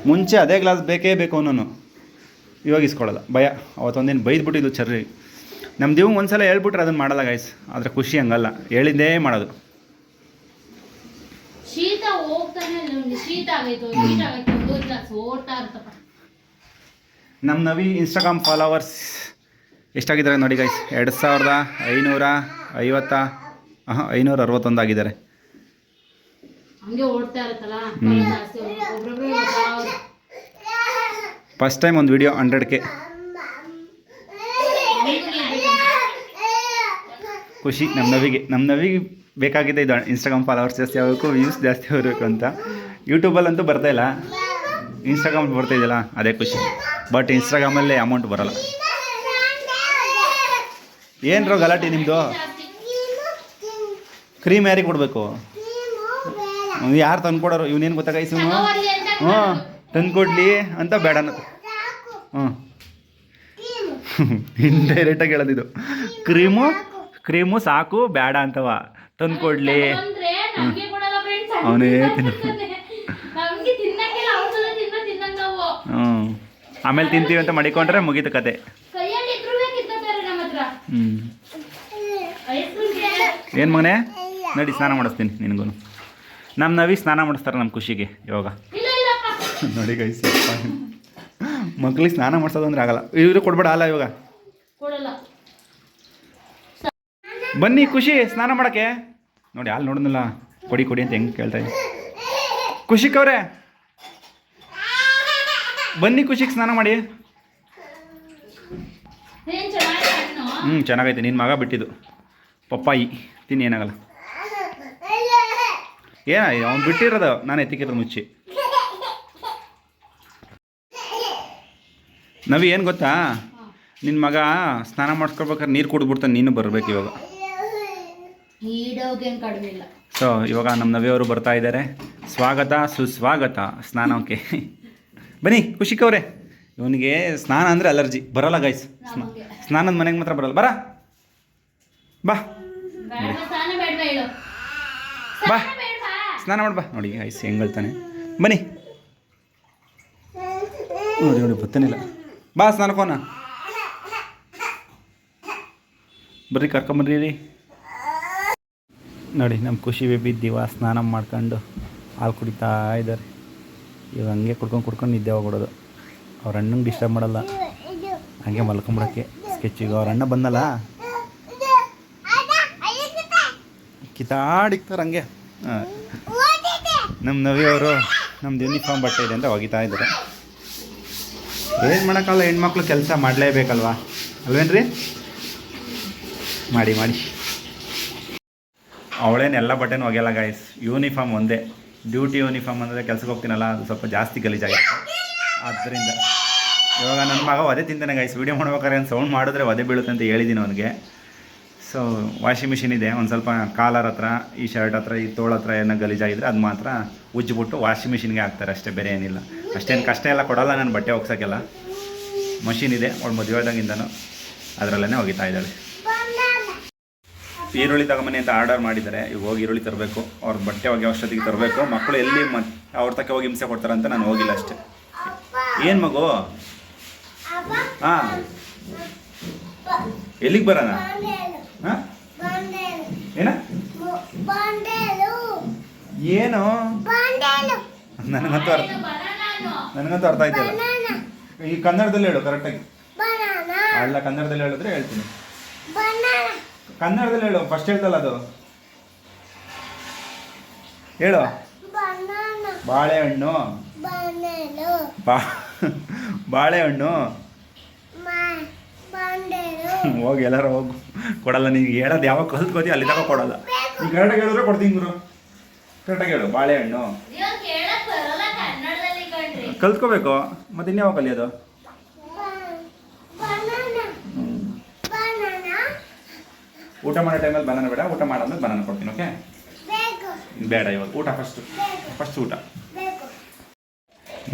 Speaker 1: ಮುಂಚೆ ಅದೇ ಗ್ಲಾಸ್ ಬೇಕೇ ಬೇಕು ಅವನು ಇವಾಗ ಇಸ್ಕೊಳ್ಳಲ್ಲ ಭಯ. ಅವತ್ತೊಂದಿನ ಬೈದ್ಬಿಟ್ಟಿದ್ದು ಚರ್ರಿ. ನಮ್ಮ ದಿವ್ ಒಂದ್ಸಲ ಹೇಳ್ಬಿಟ್ರೆ ಅದನ್ನು ಮಾಡಲ್ಲ ಗಾಯ್ಸ್ ಆದರೆ ಖುಷಿ ಹಂಗಲ್ಲ. ಹೇಳಿದ್ದೇ ಮಾಡೋದು.
Speaker 2: ಶೀತ ಶೀತ
Speaker 1: ನಮ್ಮ ನವಿ ಇನ್ಸ್ಟಾಗ್ರಾಮ್ ಫಾಲೋವರ್ಸ್ ಎಷ್ಟಾಗಿದ್ದಾರೆ ನೋಡಿ ಗೈಸ್ ಎರಡು ಸಾವಿರದ ಐನೂರ ಐವತ್ತ ಹಾಂ ಐನೂರ ಅರವತ್ತೊಂದು ಆಗಿದ್ದಾರೆ.
Speaker 2: ಹಂಗೆ ಓಡ್ತಾ ಇರುತ್ತಲ್ಲ. ಜಾಸ್ತಿ ಒಬ್ರೊಬ್ರು.
Speaker 1: ಫಸ್ಟ್ ಟೈಮ್ ಒಂದು ವಿಡಿಯೋ ಹಂಡ್ರೆಡ್ ಕೆ
Speaker 2: ಅವ್ನಿಗೂ ನೀನ್ ಬೇಕು.
Speaker 1: ಖುಷಿ ನಮ್ಮ ನವಿಗೆ. ನಮ್ಮ ನವಿಗೆ ಬೇಕಾಗಿದೆ ಇದು ಇನ್ಸ್ಟಾಗ್ರಾಮ್ ಫಾಲೋವರ್ಸ್ ಜಾಸ್ತಿ ಆಗಬೇಕು ವ್ಯೂಸ್ ಜಾಸ್ತಿ ಆಗಬೇಕು ಅಂತ. ಯೂಟ್ಯೂಬಲ್ಲಂತೂ ಬರ್ತಾ ಇಲ್ಲ. ಇನ್ಸ್ಟಾಗ್ರಾಮ್ ಬರ್ತಾ ಇದೆಯಲ್ಲ ಅದೇ ಖುಷಿ. ಬಟ್ ಇನ್ಸ್ಟಾಗ್ರಾಮಲ್ಲಿ ಅಮೌಂಟ್ ಬರಲ್ಲ. ಏನ್ರೋ ಗಲಾಟೆ ನಿಮ್ಮದು ಕ್ರೀಮ್ ಯಾರಿಗೆ ಕೊಡಬೇಕು? ಯಾರು ತಂದ್ಕೊಡೋರು ಇವನೇನು ಗೊತ್ತಾಗೈಸ್ ಇವನು ಹ್ಞೂ ತಂದ್ಕೊಡ್ಲಿ ಅಂತ ಬೇಡ ಅನ್ನೋದು. ಹ್ಞೂ ಇಂಡೈರೆಕ್ಟಾಗಿ ಹೇಳೋದಿದು. ಕ್ರೀಮು? ಕ್ರೀಮು ಸಾಕು ಬೇಡ ಅಂತವ. ತಂದ್ಕೊಡ್ಲಿ. ಅವನೇ ತಿನ್ನು. ಹ್ಞೂ ಆಮೇಲೆ ತಿಂತೀವಿ ಅಂತ ಮಡಿಕೊಂಡ್ರೆ ಮುಗೀತು ಕತೆ. ಹ್ಞೂ ಏನು ಮಗನೇ? ನಡಿ ಸ್ನಾನ ಮಾಡಿಸ್ತೀನಿ ನಿನಗೂ ನಮ್ಮ ನವಿ ಸ್ನಾನ ಮಾಡಿಸ್ತಾರೆ ನಮ್ಮ ಖುಷಿಗೆ
Speaker 2: ಯೋಗ
Speaker 1: ನೋಡಿ ಗೈಸ್ ಮಕ್ಳಿಗೆ ಸ್ನಾನ ಮಾಡಿಸೋದಂದ್ರೆ ಆಗಲ್ಲ. ಇವರು ಕೊಡ್ಬೇಡ ಅಲ್ಲ ಇವಾಗ. ಬನ್ನಿ ಖುಷಿ ಸ್ನಾನ ಮಾಡಕ್ಕೆ. ನೋಡಿ ಅಲ್ಲಿ ನೋಡಿದ್ನಲ್ಲ. ಕೊಡಿ ಕೊಡಿ ಅಂತ ಹೆಂಗೆ ಕೇಳ್ತಾ ಇದ್ದೀನಿ ಅವರೇ. ಬನ್ನಿ ಖುಷಿಗೆ ಸ್ನಾನ ಮಾಡಿ. ಹ್ಞೂ ಚೆನ್ನಾಗೈತೆ. ನಿನ್ನ ಮಗ ಬಿಟ್ಟಿದ್ದು. ಪಪ್ಪಾಯಿ. ತಿನ್ನಿ ಏನಾಗಲ್ಲ. ಏನ ಅವ್ನು ಬಿಟ್ಟಿರೋದು. ನಾನು ಎತ್ತಿಕ್ಕಿರೋದು ಮುಚ್ಚಿ. ನವಿ ಏನು ಗೊತ್ತಾ? ನಿನ್ನ ಮಗ ಸ್ನಾನ ಮಾಡಿಸ್ಕೊಳ್ಬೇಕಾದ್ರೆ ನೀರು ಕುಡಿದ್ಬಿಡ್ತಾನೆ ನೀನು ಬರಬೇಕು ಇವಾಗ. ಸೊ ಇವಾಗ ನಮ್ಮ ನವಿಯವರು ಬರ್ತಾ ಇದ್ದಾರೆ ಸ್ವಾಗತ ಸುಸ್ವಾಗತ ಸ್ನಾನಕ್ಕೆ. ಬನ್ನಿ ಖುಷಿಕವ್ರೆ. ಇವನಿಗೆ ಸ್ನಾನ ಅಂದರೆ ಅಲರ್ಜಿ. ಬರಲ್ಲ ಗೈಸ್ ಸ್ನಾನದ ಮನೆಗೆ ಮಾತ್ರ ಬರಲ್ಲ. ಬರ? ಬಾ. ಬಾ.
Speaker 2: ಸ್ನಾನ
Speaker 1: ಮಾಡ್ಬಾ ನೋಡಿ, ಐಸ್ ಹೆಂಗಳ್ತಾನೆ ಬನ್ನಿ. ನೋಡಿ ನೋಡಿ, ಬತ್ತನಿಲ್ಲ. ಬಾ ಸ್ನಾನಕ್ಕೋನ ಬರ್ರಿ ಕರ್ಕೊಂಬರ್ರಿ ರೀ ನೋಡಿ ನಮ್ಮ ಖುಷಿ ಬೇಬಿ ದಿವ ಸ್ನಾನ ಮಾಡ್ಕೊಂಡು ಹಾಲು ಕುಡಿತಾ ಇದ್ದಾರೆ. ಇವಾಗ ಹಂಗೆ ಕುಡ್ಕೊಂಡು ಕುಡ್ಕೊಂಡು ನಿದ್ದೆ ಹೋಗ್ಬಿಡೋದು. ಅವ್ರ ಅಣ್ಣಂಗೆ ಡಿಸ್ಟರ್ಬ್ ಮಾಡಲ್ಲ. ಹಂಗೆ ಮಲ್ಕೊಂಬಿಡೋಕ್ಕೆ ಸ್ಕೆಚಿಗೆ ಅವ್ರ ಅಣ್ಣ ಬಂದಲ್ಲ? ಕಿತಾಡಿಕ್ತಾರೆ ಹಂಗೆ. ಹಾಂ. ನಮ್ಮ ನವಿ ಅವರು ನಮ್ದು ಯೂನಿಫಾರ್ಮ್ ಬಟ್ಟೆ ಇದೆ ಅಂತ ಒಗಿತಾ ಇದ್ದಾರೆ. ಏನು ಮಾಡೋಕ್ಕಲ್ಲ ಹೆಣ್ಮಕ್ಳು ಕೆಲಸ ಮಾಡಲೇಬೇಕಲ್ವಾ? ಅಲ್ವೇನ್ರಿ? ಮಾಡಿ ಮಾಡಿ. ಅವಳೇನು ಎಲ್ಲ ಬಟ್ಟೆನೂ ಒಗೆಯಲ್ಲ ಗಾಯ್ಸ್ ಯೂನಿಫಾರ್ಮ್ ಒಂದೇ. ಡ್ಯೂಟಿ ಯೂನಿಫಾರ್ಮ್ ಅಂದರೆ ಕೆಲ್ಸಕ್ಕೆ ಹೋಗ್ತೀನಲ್ಲ, ಅದು ಸ್ವಲ್ಪ ಜಾಸ್ತಿ ಗಲೀಜಾಗಿತ್ತು ಆದ್ದರಿಂದ ಇವಾಗ ನನ್ನ ಮಗ ಅದೇ ತಿಂತಾನೆ ಗಾಯ್ಸ್ ವೀಡಿಯೋ ಮಾಡ್ಬೇಕಾದ್ರೆ ಏನು ಸೌಂಡ್ ಮಾಡಿದ್ರೆ ಒದೆ ಬೀಳುತ್ತೆ ಅಂತ ಹೇಳಿದ್ದೀನಿ ಅವನಿಗೆ. ಸೊ ವಾಷಿಂಗ್ ಮಿಷಿನ್ ಇದೆ. ಒಂದು ಸ್ವಲ್ಪ ಕಾಲರ್ ಹತ್ರ ಈ ಶರ್ಟ್ ಹತ್ರ ಈ ತೋಳ ಹತ್ರ ಏನೋ ಗಲೀಜಾಗಿದ್ರೆ ಅದು ಮಾತ್ರ ಉಜ್ಜಿಬಿಟ್ಟು ವಾಷಿಂಗ್ ಮಿಷಿನ್ಗೆ ಹಾಕ್ತಾರೆ. ಅಷ್ಟೇ ಬೇರೆ ಏನಿಲ್ಲ. ಅಷ್ಟೇನು ಕಷ್ಟ ಎಲ್ಲ ಕೊಡೋಲ್ಲ ನಾನು ಬಟ್ಟೆ ಒಗ್ಸೋಕ್ಕೆಲ್ಲ. ಮಷಿನ್ ಇದೆ. ಅವಳು ಮದುವೆದಾಗಿಂದನೂ ಅದರಲ್ಲೇ ಒಗಿತಾ ಇದ್ದಾಳೆ. ಈರುಳ್ಳಿ ತಗೊಂಬನ್ನಿ ಅಂತ ಆರ್ಡರ್ ಮಾಡಿದ್ದಾರೆ. ಈಗ ಹೋಗಿ ಈರುಳ್ಳಿ ತರಬೇಕು. ಅವ್ರ ಬಟ್ಟೆ ಹೋಗಿ ಅಷ್ಟೊತ್ತಿಗೆ ತರಬೇಕು. ಮಕ್ಕಳು ಎಲ್ಲಿ ಮತ್ ಅವ್ರ ತಕ್ಕ ಹೋಗಿ ಹಿಂಸೆ ಕೊಡ್ತಾರೆ ಅಂತ ನಾನು ಹೋಗಿಲ್ಲ ಅಷ್ಟೇ. ಏನು ಮಗು? ಹಾಂ. ಎಲ್ಲಿಗೆ ಬರೋಣ? ಏನ? ಏನು? ನನಗಂತೂ ಅರ್ಥ ನನಗಂತೂ ಅರ್ಥ ಆಯ್ತಲ್ಲ ಈ ಕನ್ನಡದಲ್ಲಿ ಹೇಳು ಕರೆಕ್ಟಾಗಿ ಅಲ್ಲ ಕನ್ನಡದಲ್ಲಿ ಹೇಳಿದ್ರೆ ಹೇಳ್ತೀನಿ. ಕನ್ನಡದಲ್ಲಿ ಹೇಳು ಫಸ್ಟ್ ಹೇಳ್ತಲ್ಲ ಅದು. ಹೇಳು. ಬಾಳೆಹಣ್ಣು. ಬಾಳೆಹಣ್ಣು. ಹೋಗಿ ಎಲ್ಲರೂ ಹೋಗು. ಕೊಡಲ್ಲ ನೀನು ಹೇಳೋದು ಯಾವಾಗ ಕಲ್ತ್ಕೋತಿ ಅಲ್ಲಿ ತಗೋ ಕೊಡಲ್ಲ. ನೀನು ಕರೆಕ್ಟಾಗಿ ಹೇಳಿದ್ರೆ ಕೊಡ್ತೀನಿ ಗುರು. ಕರೆಕ್ಟಾಗಿ ಹೇಳು ಬಾಳೆಹಣ್ಣು. ಕಲ್ತ್ಕೋಬೇಕು. ಮತ್ತೆ ಇನ್ಯಾವ ಕಲಿಯೋದು? ಊಟ ಮಾಡೋ ಟೈಮಲ್ಲಿ ಬನಾನ ಬೇಡ ಊಟ ಮಾಡೋದ್ಮೇಲೆ ಬನಾನ ಕೊಡ್ತೀನಿ ಓಕೆ ಬೇಡ ಇವಾಗ ಊಟ ಫಸ್ಟ್ ಫಸ್ಟ್ ಊಟ.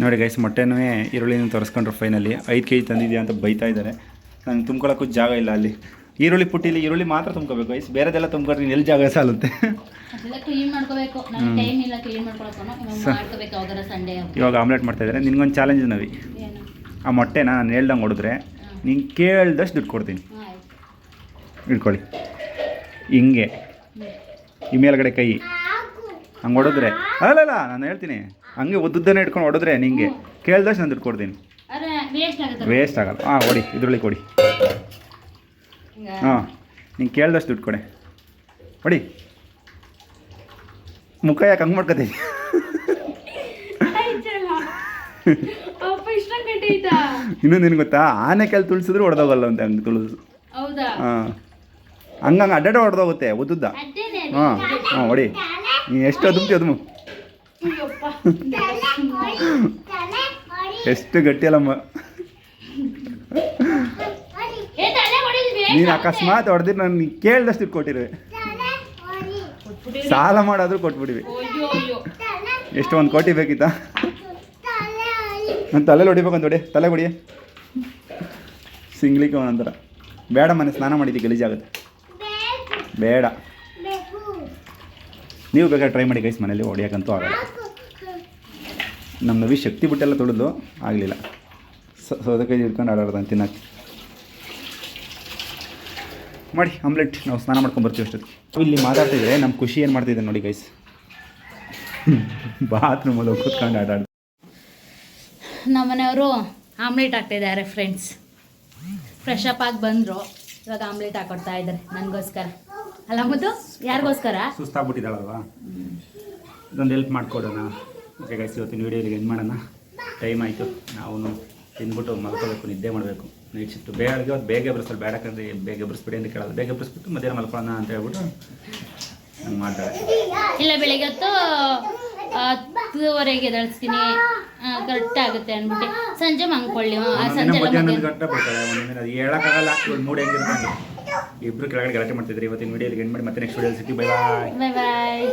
Speaker 1: ನೋಡಿ ಗೈಸ್ ಮೊಟ್ಟೆನೂ ಈರುಳ್ಳಿನ ತರಿಸ್ಕೊಂಡ್ರು ಫೈನಲಿ ಐದು ಕೆ ಜಿ ತಂದಿದ್ಯಾ ಅಂತ ಬೈತಾ ಇದ್ದಾರೆ. ನಂಗೆ ತುಂಬ್ಕೊಳ್ಳೋಕ್ಕೂ ಜಾಗ ಇಲ್ಲ ಅಲ್ಲಿ. ಈರುಳ್ಳಿ ಪುಟ್ಟಿಲಿ ಈರುಳ್ಳಿ ಮಾತ್ರ ತುಂಬ್ಕೋಬೇಕು. ಐಸ್ ಬೇರೆದೆಲ್ಲ ತುಂಬ್ಕೊಂಡ್ರೆ ಎಲ್ಲಿ ಜಾಗ ಸಾಲುತ್ತೆ?
Speaker 2: ಅದೆಲ್ಲ ಕ್ಲೀನ್ ಮಾಡ್ಕೋಬೇಕು. ನನಗೆ ಟೈಮ್ ಇಲ್ಲ ಕ್ಲೀನ್ ಮಾಡ್ಕೊಳಕ್ಕೆ ಇವಾಗ ಮಾಡ್ಕೋಬೇಕು ಯಾವ್ದಾರ ಸಂಡೇ
Speaker 1: ಇವಾಗ ಆಮ್ಲೆಟ್ ಮಾಡ್ತಾ ಇದ್ದಾರೆ ನಿನ್ಗೊಂದು ಚಾಲೆಂಜ್ ನವಿ. ಆ ಮೊಟ್ಟೆನ ನಾನು ಹೇಳ್ದಂಗೆ ಹೊಡೆದ್ರೆ ನೀನು ಕೇಳ್ದಷ್ಟು ದುಡ್ಡು ಕೊಡ್ತೀನಿ. ಇಟ್ಕೊಳ್ಳಿ. ಹಿಂಗೆ. ಈ ಮೇಲ್ಗಡೆ ಕೈ. ಹಂಗೆ ಹೊಡೆದ್ರೆ. ಅಲ್ಲಲ್ಲ ನಾನು ಹೇಳ್ತೀನಿ. ಹಂಗೆ ಉದ್ದುದ್ದನೇ ಇಟ್ಕೊಂಡು ಹೊಡೆದ್ರೆ ನಿಂಗೆ. ಕೇಳ್ದಷ್ಟು ನಾನು ದುಡ್ಡು ಕೊಡ್ತೀನಿ.
Speaker 2: ವೇಸ್ಟ್
Speaker 1: ಆಗಲ್ಲ. ಹಾಂ ಹೊಡಿ. ಇದ್ರೊಳಗೆ ಕೊಡಿ. ಹಾಂ. ನೀನು ಕೇಳ್ದಷ್ಟು ದುಡ್ಡು ಕೊಡೆ. ಹೊಡಿ. ಮುಖ ಯಾಕೆ ಹಂಗೆ
Speaker 2: ಆಯ್ತಾ?
Speaker 1: ಇನ್ನೊಂದು ನಿನ್ಗೆ ಗೊತ್ತಾ ಆನೆ ಕೆಲ್ ತುಳಿಸಿದ್ರು ಹೊಡೆದೋಗಲ್ಲ ಅಂತ ಹಂಗೆ
Speaker 2: ಹೌದಾ?
Speaker 1: ಹಾಂ. ಹಂಗಂಗೆ ಅಡ್ಡಾಡ ಹೊಡೆದೋಗುತ್ತೆ ಉದ್ದುದ್ದ ಹಾಂ. ಹಾಂ ಹೊಡಿ. ನೀನು ಎಷ್ಟು ಅದುಮ್ತಿ ಅದುಮು
Speaker 2: ಅಯ್ಯಪ್ಪ.
Speaker 1: ಎಷ್ಟು ಗಟ್ಟಿ ನೀನು ಅಕಸ್ಮಾತ್ ಹೊಡೆದಿದ್ದು ನಾನು ಕೇಳ್ದಷ್ಟು ಕೊಟ್ಟಿರುವೆ ಸಾಲ ಮಾಡಾದ್ರೂ ಕೊಟ್ಬಿಡಿವಿ. ಎಷ್ಟು ಒಂದು ಕೋಟಿ ಬೇಕಿತ್ತ? ನಾನು ತಲೆಲಿ ಹೊಡಿಬೇಕು ಅಂತ ಹೊಡಿ ತಲೆ ಹೊಡಿ ಸಿಂಗ್ಲಿಕ್ಕೆ ಒಂದೊಂಥರ ಬೇಡ ಮನೆ, ಸ್ನಾನ ಮಾಡಿದ್ದು, ಗಲೀಜಾಗುತ್ತೆ. ಬೇಡ. ನೀವು ಬೇಕಾದ್ರೆ ಟ್ರೈ ಮಾಡಿ ಗೈಸ್ ಮನೇಲಿ ಹೊಡಿಯೋಕ್ಕಂತೂ ಆಗಲ್ಲ. ನಮ್ಮ ನವಿ ಶಕ್ತಿ ಬಿಟ್ಟೆಲ್ಲ ತೊಳೆದು ಆಗಲಿಲ್ಲ. ಸೌದಕಾಯಿ ಹಿಡ್ಕೊಂಡು ಆಡಾಡ್ದು ತಿನ್ನಕ್ಕೆ. ಮಾಡಿ ಆಮ್ಲೆಟ್ ನಾವು ಸ್ನಾನ ಮಾಡ್ಕೊಂಡು ಬರ್ತೀವಿ ಅಷ್ಟೊತ್ತಿಗೆ. ಇಲ್ಲಿ ಮಾತಾಡ್ತಿದ್ರೆ ನಮ್ಮ ಖುಷಿ ಏನು ಮಾಡ್ತಿದ್ದೆ ನೋಡಿ ಗೈಸ್ ಬಾತ್ರೂಮಲ್ಲಿ ಹೋಗಿ ಕೂತ್ಕೊಂಡು ಆಟಾಡ್ದು
Speaker 2: ನಮ್ಮನೆಯವರು ಆಮ್ಲೆಟ್ ಹಾಕ್ತಿದ್ದಾರೆ ಫ್ರೆಂಡ್ಸ್ ಫ್ರೆಶ್ ಅಪ್ ಆಗಿ ಬಂದರು. ಇವಾಗ ಆಮ್ಲೆಟ್ ಹಾಕೊಡ್ತಾ ಇದ್ದಾರೆ ನನಗೋಸ್ಕರ. ಅಲ್ಲ ಮುದ್ದು ಯಾರಿಗೋಸ್ಕರ?
Speaker 1: ಸುಸ್ತಾಗ್ಬಿಟ್ಟಿದ್ದಾಳಲ್ವಾ? ಇದೊಂದು ಹೆಲ್ಪ್ ಮಾಡಿಕೊಡೋಣ. ಓಕೆ ಗೈಸ್ ಇವತ್ತಿನ ವೀಡಿಯೋಲಿಗೆ ಏನು ಮಾಡೋಣ. ಟೈಮ್ ಆಯಿತು. ನಾವು ತಿಂದ್ಬಿಟ್ಟು ಮಲ್ಕೋಬೇಕು ನಿದ್ದೆ ಮಾಡಬೇಕು. ನೈಟ್ ಶಿಫ್ಟ್ ಬೆಳಗ್ಗೆ ಹೊತ್ತು ಬೇಗ ಬೇಡ ಬೇಡಕ್ಕಂದ್ರೆ ಬೇಗ ಬರ್ಸ್ಬಿಡಿ ಅಂತ ಕೇಳೋದು. ಬೇಗ ಬರ್ಸ್ಬಿಟ್ಟು ಮಧ್ಯಾಹ್ನ ಮಲ್ಕೊಳ್ಳೋಣ ಅಂತ ಹೇಳ್ಬಿಟ್ಟು ಹಂಗೆ ಮಾಡ್ತಾರೆ.
Speaker 2: ಇಲ್ಲ ಬೆಳಿಗ್ಗೆ ಹೊತ್ತು ಹತ್ತುವರೆಗೆ ಎದಳಿಸ್ತೀನಿ ಕರೆಕ್ಟ್ ಆಗುತ್ತೆ ಅಂದ್ಬಿಟ್ಟು. ಸಂಜೆ ಮಂಗ್ಕೊಳ್ಳಿ ಸಂಜೆ
Speaker 1: ಮಧ್ಯಾಹ್ನದ ಗಂಟೆ ಬರ್ತಾಳೆ ಒಂದೊಂದಿನ ಅದು ಹೇಳೋಕ್ಕಾಗಲ್ಲ. ಮೂಡ್ ಹೆಂಗಿರ್ತಂಗೆ ಇಬ್ಬರು ಕೆಳಗಡೆ ಗಲಾಟೆ ಮಾಡ್ತಿದ್ರೆ. ಇವತ್ತಿನ ವೀಡಿಯೋಲಿ ಎಂಡ್ ಮಾಡಿ ಮತ್ತೆ next video ಸಿಗ್ತೀವಿ. Bye bye
Speaker 2: bye bye